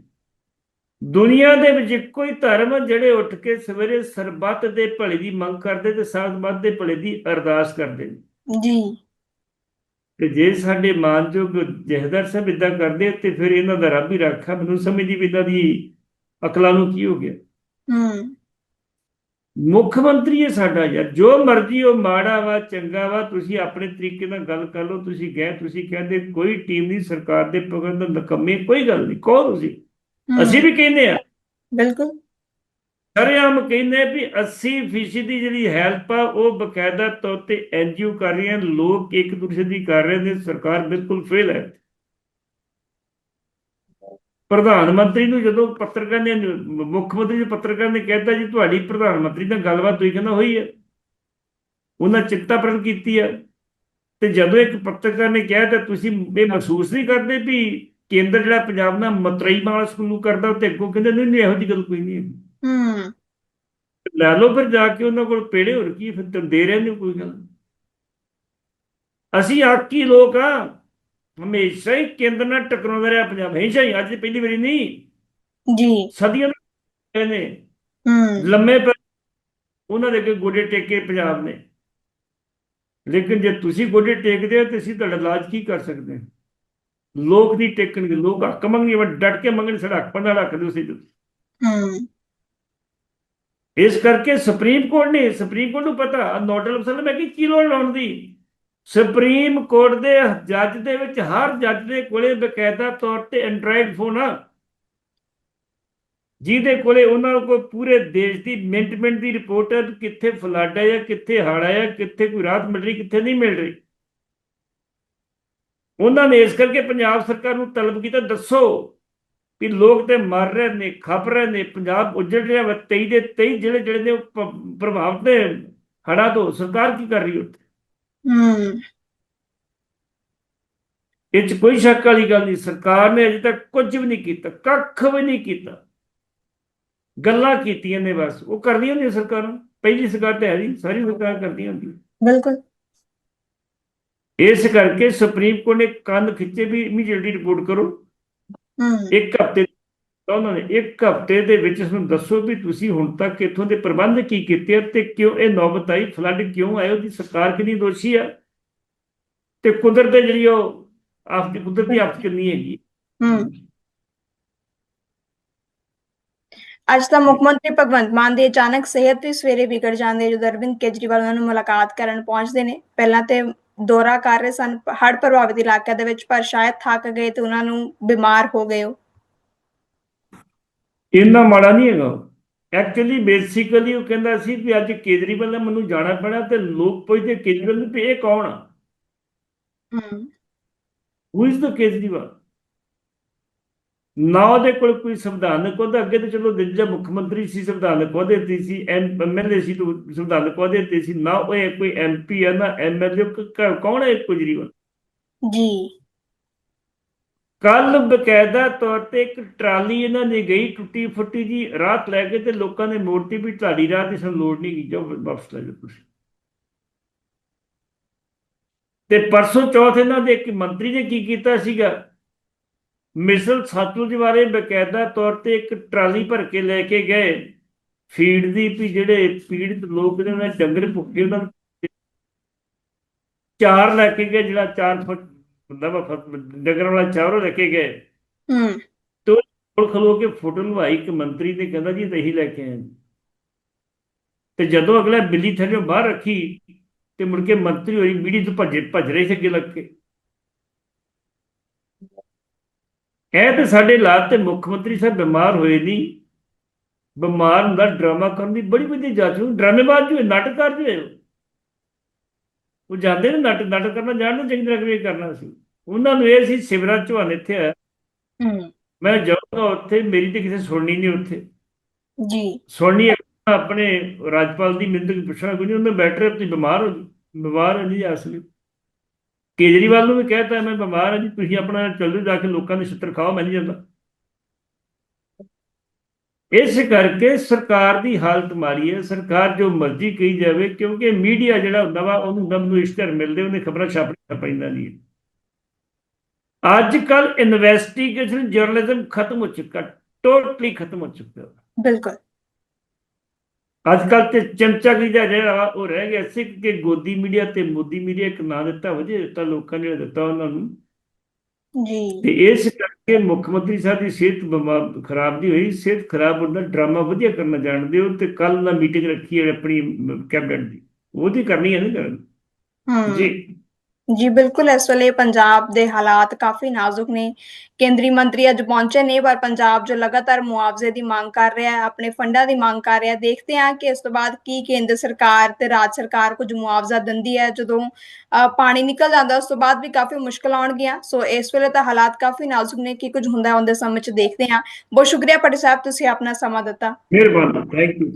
B: ਦੁਨੀਆ ਦੇ ਵਿੱਚ ਹੀ ਧਰਮ ਜਿਹੜੇ ਉੱਠ ਕੇ ਸਵੇਰੇ ਸਰਬੱਤ ਦੇ ਭਲੇ ਦੀ ਮੰਗ ਕਰਦੇ ਤੇ ਸਰਬੱਤ ਦੇ ਭਲੇ ਦੀ ਅਰਦਾਸ ਕਰਦੇ ਨੇ।
A: ਜੀ।
B: ਤੇ ਜੇ ਸਾਡੇ ਮਾਨਯੋਗ ਜਹਦਰ ਸਾਹਿਬ ਇਦਾਂ ਕਰਦੇ ਤੇ ਫਿਰ ਇਹਨਾਂ ਦਾ ਰੱਬ ਹੀ ਰੱਖਾ। ਮੈਨੂੰ ਸਮਝਦੀ ਵੀ ਇਹਨਾਂ ਦੀ ਅਕਲਾਂ ਨੂੰ ਕੀ ਹੋ ਗਿਆ।
A: ਹੂੰ।
B: ਮੁੱਖ ਮੰਤਰੀ ਹੈ ਸਾਡਾ ਯਾਰ ਜੋ ਮਰਜ਼ੀ ਉਹ ਮਾੜਾ ਵਾ ਚੰਗਾ ਵਾ ਤੁਸੀਂ ਆਪਣੇ ਤਰੀਕੇ ਨਾਲ ਗੱਲ ਕਰ ਲਓ ਤੁਸੀਂ ਗਏ ਤੁਸੀਂ ਕਹਿੰਦੇ ਕੋਈ ਟੀਮ ਨਹੀਂ ਸਰਕਾਰ ਦੇ ਪ੍ਰਬੰਧਨ ਨਕਮੇ ਕੋਈ ਗੱਲ ਨਹੀਂ ਕਹੋ ਤੁਸੀਂ? ਅਸੀਂ ਵੀ ਕਹਿੰਦੇ ਆ।
A: ਬਿਲਕੁਲ।
B: ਸਰੇਆਮ ਕਹਿੰਦੇ ਵੀ 80% ਦੀ ਜਿਹੜੀ ਹੈਲਪ ਆ ਉਹ ਬਕਾਇਦਾ ਤੌਰ ਤੇ ਐਨਜੀਓ ਕਰ ਰਹੀਆਂ ਲੋਕ ਇੱਕ ਦੂਸਰੇ ਦੀ ਕਰ ਰਹੇ ਨੇ ਸਰਕਾਰ ਬਿਲਕੁਲ ਫੇਲ ਹੈ। ਪ੍ਰਧਾਨ ਮੰਤਰੀ ਨੂੰ ਜਦੋਂ ਪੱਤਰਕਾਰ ਨੇ ਮੁੱਖ ਮੰਤਰੀ ਨੂੰ ਪੱਤਰਕਾਰ ਨੇ ਕਹਿਤਾ ਜੀ ਤੁਹਾਡੀ ਪ੍ਰਧਾਨ ਮੰਤਰੀ ਨਾਲ ਗੱਲਬਾਤ ਹੋਈ ਕਹਿੰਦਾ ਹੋਈ ਹੈ। ਉਹਨਾਂ ਚਿੰਤਾ ਪ੍ਰਗਟ ਕੀਤੀ ਹੈ। ਤੇ ਜਦੋਂ ਇੱਕ ਪੱਤਰਕਾਰ ਨੇ ਕਿਹਾ ਤਾਂ ਤੁਸੀਂ ਇਹ ਮਹਿਸੂਸ ਨਹੀਂ ਕਰਦੇ ਵੀ ਕੇਂਦਰ ਜਿਹੜਾ ਪੰਜਾਬ ਨਾਲ ਮਤਰਈ ਵਾਲਾ ਸਕੂਲ ਕਰਦਾ ਤੇ ਅੱਗੋਂ ਕਹਿੰਦੇ ਨਹੀਂ ਨਹੀਂ ਇਹੋ ਜਿਹੀ ਗੱਲ ਕੋਈ ਨਹੀਂ
A: ਹੂੰ।
B: ਲੈ ਲਓ ਫਿਰ ਜਾ ਕੇ ਉਹਨਾਂ ਕੋਲ ਪੇੜੇ ਹੋਰ ਕੀ ਫਿਰ ਤੇ ਦੇ ਰਹੇ ਨੇ ਕੋਈ ਗੱਲ। ਅਸੀਂ ਆਕੀ ਲੋਕ ਆ ਹਮੇਸ਼ਾ ਹੀ ਕੇਂਦਰ ਨਾਲ ਟਕਰਾਉਂਦਾ ਰਿਹਾ ਪੰਜਾਬ ਹਮੇਸ਼ਾ ਹੀ ਅੱਜ ਦੀ ਪਹਿਲੀ ਵਾਰੀ ਨਹੀਂ।
A: ਜੀ।
B: ਸਦੀਆਂ ਨੇ।
A: ਹੂੰ।
B: ਲੰਮੇ ਉਹਨਾਂ ਦੇ ਅੱਗੇ ਗੋਡੇ ਟੇਕੇ ਪੰਜਾਬ ਨੇ। ਲੇਕਿਨ ਜੇ ਤੁਸੀਂ ਗੋਡੇ ਟੇਕਦੇ ਹੋ ਤੇ ਅਸੀਂ ਤੁਹਾਡਾ ਇਲਾਜ ਕੀ ਕਰ ਸਕਦੇ ਹਾਂ? ਲੋਕ ਨਹੀਂ ਟੇਕਣਗੇ ਲੋਕ ਹੱਕ ਮੰਗਣਗੇ ਪਰ ਡਟ ਕੇ ਮੰਗਣ ਸਾਡਾ ਹੱਕ ਬੰਦਾ ਰੱਖ ਦਿਓ ਸੀ
A: ਹੂੰ।
B: ਇਸ ਕਰਕੇ ਸੁਪਰੀਮ ਕੋਰਟ ਨੇ ਸੁਪਰੀਮ ਕੋਰਟ ਨੂੰ ਪਤਾ ਨੋਡਲ ਅਫਸਰ ਮੈਂ ਕਿ ਕੀ ਲੋੜ ਲਾਉਣ ਦੀ? ਸੁਪਰੀਮ ਕੋਰਟ ਦੇ ਜੱਜ ਦੇ ਵਿੱਚ ਹਰ ਜੱਜ ਦੇ ਕੋਲੇ ਬਕਾਇਦਾ ਤੌਰ ਤੇ ਐਂਡਰਾਇਡ ਫੋਨ ਆ। ਜਿਹਦੇ ਕੋਲੇ ਉਹਨਾਂ ਕੋਲ ਪੂਰੇ ਦੇਸ਼ ਦੀ ਮਿੰਟ ਮਿੰਟ ਦੀ ਰਿਪੋਰਟ ਹੈ ਕਿੱਥੇ ਫਲੱਡ ਜਾਂ ਕਿੱਥੇ ਹੜ੍ਹ ਆਇਆ ਕਿੱਥੇ ਕੋਈ ਰਾਹਤ ਮਿਲ ਰਹੀ ਕਿੱਥੇ ਨਹੀਂ ਮਿਲ ਰਹੀ। ਉਹਨਾਂ ਨੇ ਇਸ ਕਰਕੇ ਪੰਜਾਬ ਸਰਕਾਰ ਨੂੰ ਤਲਬ ਕੀਤਾ ਦੱਸੋ ਵੀ ਲੋਕ ਤੇ ਮਰ ਰਹੇ ਨੇ ਖਪ ਰਹੇ ਨੇ ਪੰਜਾਬ ਉੱਜੜ ਰਿਹਾ ਵਾ 23 ਦੇ 23 ਜਿਹੜੇ ਜਿਹੜੇ ਨੇ ਪ੍ਰਭਾਵਿਤ ਨੇ ਹੜ੍ਹਾਂ ਤੋਂ ਸਰਕਾਰ ਕੀ ਕਰ ਰਹੀ ਉੱਥੇ?
A: ਹੂੰ।
B: ਇਹ 'ਚ ਕੋਈ ਸ਼ੱਕ ਵਾਲੀ ਗੱਲ ਨਹੀਂ ਸਰਕਾਰ ਨੇ ਅਜੇ ਤੱਕ ਕੁਝ ਵੀ ਨਹੀਂ ਕੀਤਾ ਕੱਖ ਵੀ ਨਹੀਂ ਕੀਤਾ। ਗੱਲਾਂ ਕੀਤੀਆਂ ਨੇ ਬਸ ਉਹ ਕਰਦੀਆਂ ਹੁੰਦੀਆਂ ਸਰਕਾਰਾਂ ਪਹਿਲੀ ਸਰਕਾਰ ਤੇ ਹੈ ਨਹੀਂ ਸਾਰੀ ਸਰਕਾਰ ਕਰਦੀਆਂ ਹੁੰਦੀਆਂ
A: ਬਿਲਕੁਲ।
B: ਇਸ ਕਰਕੇ ਸੁਪਰੀਮ ਕੋਰਟ ਨੇ ਕੰਨ ਖਿੱਚੇ ਵੀ ਇਮੀਡੀਏਟਲੀ ਰਿਪੋਰਟ ਕਰੋ। ਇੱਕ ਹਫ਼ਤੇ ਤਾਂ ਉਹਨਾਂ ਨੇ ਇੱਕ ਹਫ਼ਤੇ ਦੇ ਵਿੱਚ ਸਾਨੂੰ ਦੱਸੋ ਵੀ ਤੁਸੀਂ ਹੁਣ ਤੱਕ ਇੱਥੋਂ ਦੇ ਪ੍ਰਬੰਧ ਕੀ ਕੀਤੇ ਆ ਤੇ ਕਿਉਂ ਇਹ ਨੌਬਤ ਆਈ ਫਲੱਡ ਕਿਉਂ ਆਇਆ ਉਹਦੀ ਸਰਕਾਰ ਕਿੰਨੀ ਦੋਸ਼ੀ ਆ? ਤੇ ਕੁਦਰਤ ਦੇ ਜਿਹੜੀ ਉਹ ਆਫਤ ਕੁਦਰਤੀ ਆਫਤ ਕਿੰਨੀ ਹੈਗੀ?
A: ਹੂੰ। ਅੱਜ ਤਾਂ ਮੁੱਖ ਮੰਤਰੀ ਭਗਵੰਤ ਮਾਨ ਦੀ ਅਚਾਨਕ ਸਿਹਤ ਵੀ ਸਵੇਰੇ ਵਿਗੜ ਜਾਂਦੀ ਜਦੋਂ ਅਰਵਿੰਦ ਕੇਜਰੀਵਾਲ ਉਹਨਾਂ ਨੂੰ ਮੁਲਾਕਾਤ ਕਰਨ ਪਹੁੰਚਦੇ ਨੇ। ਪਹਿਲਾਂ ਤੇ ਦੌਰਾ ਕਰ ਰਹੇ ਸਨ ਹੜ੍ਹ ਪ੍ਰਭਾਵਿਤ ਇਲਾਕਿਆਂ ਦੇ ਵਿੱਚ ਪਰ ਸ਼ਾਇਦ ਥੱਕ ਗਏ ਤੇ ਉਹਨਾਂ ਨੂੰ ਬਿਮਾਰ ਹੋ ਗਏ ਹੋ
B: ਇੰਨਾ ਮਾੜਾ ਨਹੀਂ ਹੈਗਾ। ਐਕਚੁਅਲੀ ਬੇਸਿਕਲੀ ਉਹ ਕਹਿੰਦਾ ਸੀ ਵੀ ਅੱਜ ਕੇਜਰੀਵਾਲ ਨਾਲ ਮੈਨੂੰ ਜਾਣਾ ਪੈਣਾ ਤੇ ਲੋਕ ਪੁੱਛਦੇ ਕੇਜਰੀਵਾਲ ਨੂੰ ਵੀ ਇਹ ਕੌਣ ਆ?
A: ਹੂੰ।
B: Who is the Kejriwal? ਨਾ ਉਹਦੇ ਕੋਲ ਕੋਈ ਸੰਵਿਧਾਨਕ ਉਹਦਾ ਅੱਗੇ ਤੇ ਚਲੋ ਦੂਜਾ ਮੁੱਖ ਮੰਤਰੀ ਸੀ ਸੰਵਿਧਾਨਕ ਉਹਦੇ ਤੇ ਸੀ ਐਮਐਲਏ ਸੀ ਤੋਂ ਸੰਵਿਧਾਨਕ ਉਹਦੇ ਤੇ ਸੀ ਨਾ ਉਹ ਕੋਈ ਐਮਪੀ ਹੈ ਨਾ ਐਮਐਲਏ ਕੌਣ ਹੈ ਕੇਜਰੀਵਾਲ?
A: ਜੀ।
B: ਕੱਲ ਬਕਾਇਦਾ ਤੌਰ ਤੇ ਇੱਕ ਟਰਾਲੀ ਇਹਨਾਂ ਨੇ ਗਈ ਟੁੱਟੀ ਫੁੱਟੀ ਜੀ ਰਾਤ ਲੈ ਕੇ ਤੇ ਲੋਕਾਂ ਨੇ ਮੋੜਤੀ ਵੀ ਤੁਹਾਡੀ ਰਾਤ ਦੀ ਸਾਨੂੰ ਲੋੜ ਨਹੀਂ ਜਾਓ ਵਾਪਸ ਲੈ ਜਾਓ ਤੁਸੀਂ। ਤੇ ਪਰਸੋਂ ਚੌਥ ਇਹਨਾਂ ਦੇ ਇੱਕ ਮੰਤਰੀ ਨੇ ਕੀ ਕੀਤਾ ਸੀਗਾ? ਮਿਸਲ ਸਤਲੁਜ ਬਾਰੇ ਬਕਾਇਦਾ ਤੌਰ ਤੇ ਇੱਕ ਟਰਾਲੀ ਭਰ ਕੇ ਲੈ ਕੇ ਗਏ। ਫੀਡ ਦੀ ਵੀ ਜਿਹੜੇ ਪੀੜਤ ਲੋਕ ਨੇ ਉਹਨਾਂ ਡੰਗਰ ਭੁੱਖੇ ਉਹਨਾਂ ਚਾਰ ਲੈ ਕੇ ਗਏ ਜਿਹੜਾ 4 ਫੁੱਟ ਹੁੰਦਾ ਵਾ ਡੰਗਰ ਵਾਲਾ ਚਾਰ ਲੈ ਕੇ ਗਏ।
A: ਹੂੰ।
B: ਕੋਲ ਖਲੋ ਕੇ ਫੋਟੋ ਲਵਾਈ ਇੱਕ ਮੰਤਰੀ ਨੇ ਕਹਿੰਦਾ ਜੀ ਤਹੀਂ ਲੈ ਕੇ ਆਏ। ਤੇ ਜਦੋਂ ਅਗਲਾ ਬਿੱਲੀ ਥੱਲੇ ਬਾਹਰ ਰੱਖੀ ਤੇ ਮੁੜ ਕੇ ਮੰਤਰੀ ਹੋਈ ਮੀਡੀਆ ਤੋਂ ਭੱਜੇ ਭੱਜ ਰਹੇ ਸੀ ਅੱਗੇ ਲੱਗ ਕੇ। ਇਹ ਤੇ ਸਾਡੇ ਹਾਲਾਤ ਤੇ ਮੁੱਖ ਮੰਤਰੀ ਸਾਹਿਬ ਬਿਮਾਰ ਹੋਏ ਨਹੀਂ ਬਿਮਾਰ ਹੁੰਦਾ ਡਰਾਮਾ ਕਰਨ ਦੀ ਬੜੀ ਵਧੀਆ ਜਾਚ ਨੂੰ ਡਰਾਮੇਬਾਜ਼ ਜੋ ਹੈ, ਨਾਟਕਕਾਰ ਜੋ ਉਹ। ਜਾਂਦੇ ਨੇ ਨਾਟਕ ਨਾਟਕ ਕਰਨਾ ਜਾਣਦੇ ਚੰਗੀ ਤਰ੍ਹਾਂ ਕਿਵੇਂ ਕਰਨਾ ਸੀ। ਉਹਨਾਂ ਨੂੰ ਇਹ ਸੀ ਸਿਵਰਾਜ ਚੌਹਾਨ ਇੱਥੇ
A: ਹੂੰ।
B: ਮੈਂ ਜਾਊਂਗਾ ਉੱਥੇ ਮੇਰੀ ਤੇ ਕਿਸੇ ਸੁਣਨੀ ਨਹੀਂ ਉੱਥੇ।
A: ਜੀ।
B: ਸੁਣਨੀ ਆਪਣੇ ਰਾਜਪਾਲ ਦੀ ਮਿੰਦ ਪੁੱਛਣਾ ਕੋਈ ਨਹੀਂ ਉਹਨੇ ਬੈਟਰ ਤੁਸੀਂ ਬਿਮਾਰ ਹੋ ਬਿਮਾਰ ਹੋ ਜੀ ਅਸਲੀ। ਕੇਜਰੀਵਾਲ ਨੂੰ ਵੀ ਕਹਿਤਾ, ਮੈਂ ਬਿਮਾਰ ਹਾਂ ਜੀ, ਤੁਸੀਂ ਆਪਣਾ ਚੱਲ ਜਾ ਕੇ ਲੋਕਾਂ ਦੇ ਛਿੱਤਰ ਖਾਓ, ਮੈਂ ਨਹੀਂ ਜਾਂਦਾ। ਇਸ ਕਰਕੇ ਸਰਕਾਰ ਦੀ ਹਾਲਤ ਮਾਰੀ ਹੈ। ਸਰਕਾਰ ਜੋ ਮਰਜ਼ੀ ਕਹੀ ਜਾਵੇ, ਕਿਉਂਕਿ ਮੀਡੀਆ ਜਿਹੜਾ ਹੁੰਦਾ ਵਾ, ਉਹਨੂੰ ਦਮ ਨੂੰ ਇਸ਼ਤਿਹਾਰ ਮਿਲਦੇ, ਉਹਨੇ ਖਬਰਾਂ ਛਾਪਣੀਆਂ ਪੈਂਦਾ ਨਹੀਂ ਅੱਜ ਕੱਲ ਇਨਵੈਸਟੀਗੇਸ਼ਨ ਜਰਨਲਿਜ਼ਮ ਖਤਮ ਹੋ ਚੁੱਕਾ ਟੋਟਲੀ ਖਤਮ ਹੋ ਚੁੱਕਾ।
A: ਬਿਲਕੁਲ।
B: ਅੱਜ ਕੱਲ ਤੇ ਚਮਚਾਗਰੀ ਦਾ ਜਿਹੜਾ ਉਹ ਰਹਿ ਗਿਆ ਸੀ ਕਿ ਗੋਦੀ ਮੀਡੀਆ ਤੇ ਮੋਦੀ ਮੀਡੀਆ ਇੱਕ ਨਾਂ ਦਿੱਤਾ ਵਧੀਆ ਦਿੱਤਾ ਲੋਕਾਂ ਨੇ ਦਿੱਤਾ ਉਹਨਾਂ ਨੂੰ।
A: ਜੀ।
B: ਤੇ ਇਸ ਕਰਕੇ ਮੁੱਖ ਮੰਤਰੀ ਸਾਹਿਬ ਦੀ ਸਿਹਤ ਬਿਮਾਰ ਖਰਾਬ ਦੀ ਹੋਈ। ਸਿਹਤ ਖਰਾਬ ਹੁੰਦਾ ਡਰਾਮਾ ਵਧੀਆ ਕਰਨਾ ਜਾਣਦੇ ਹੋ ਤੇ ਕੱਲ ਦਾ ਮੀਟਿੰਗ ਰੱਖੀ ਹੈ ਆਪਣੀ ਕੈਬਨਿਟ ਦੀ। ਉਹਦੀ ਕਰਨੀ ਹੈ ਨਾ ਕਰਨ ਜੀ।
A: ਜੀ ਬਿਲਕੁਲ ਇਸ ਵੇਲੇ ਪੰਜਾਬ ਦੇ ਹਾਲਾਤ ਕਾਫੀ ਨਾਜ਼ੁਕ ਨੇ। ਕੇਂਦਰੀ ਮੰਤਰੀ ਅੱਜ ਪਹੁੰਚੇ ਨੇ ਪਰ ਪੰਜਾਬ ਜੋ ਲਗਾਤਾਰ ਮੁਆਵਜ਼ੇ ਦੀ ਮੰਗ ਕਰ ਰਿਹਾ ਹੈ ਆਪਣੇ ਫੰਡਾਂ ਦੀ ਮੰਗ ਕਰ ਰਿਹਾ ਹੈ ਦੇਖਦੇ ਹਾਂ ਕਿ ਇਸ ਤੋਂ ਬਾਅਦ ਕੀ ਕੇਂਦਰ ਸਰਕਾਰ ਤੇ ਰਾਜ ਸਰਕਾਰ ਕੁਝ ਮੁਆਵਜ਼ਾ ਦਿੰਦੀ ਹੈ। ਜਦੋਂ ਅ, ਪਾਣੀ ਨਿਕਲ ਜਾਂਦਾ ਉਸ ਤੋਂ ਬਾਅਦ ਵੀ ਕਾਫੀ ਮੁਸ਼ਕਲ ਆਉਣਗੀਆਂ। ਸੋ ਇਸ ਵੇਲੇ ਤਾਂ ਹਾਲਾਤ ਕਾਫੀ ਨਾਜ਼ੁਕ ਨੇ ਕੀ ਕੁਝ ਹੁੰਦਾ ਹੈ ਉਹਦੇ ਸਮੇਂ ਚ ਦੇਖਦੇ ਹਾਂ। ਬਹੁਤ ਸ਼ੁਕਰੀਆ ਪਟੇ ਸਾਹਿਬ ਤੁਸੀਂ ਆਪਣਾ ਸਮਾਂ ਦਿੱਤਾ।
B: ਮਿਹਰਬਾਨੀ ਥੈਂਕ ਯੂ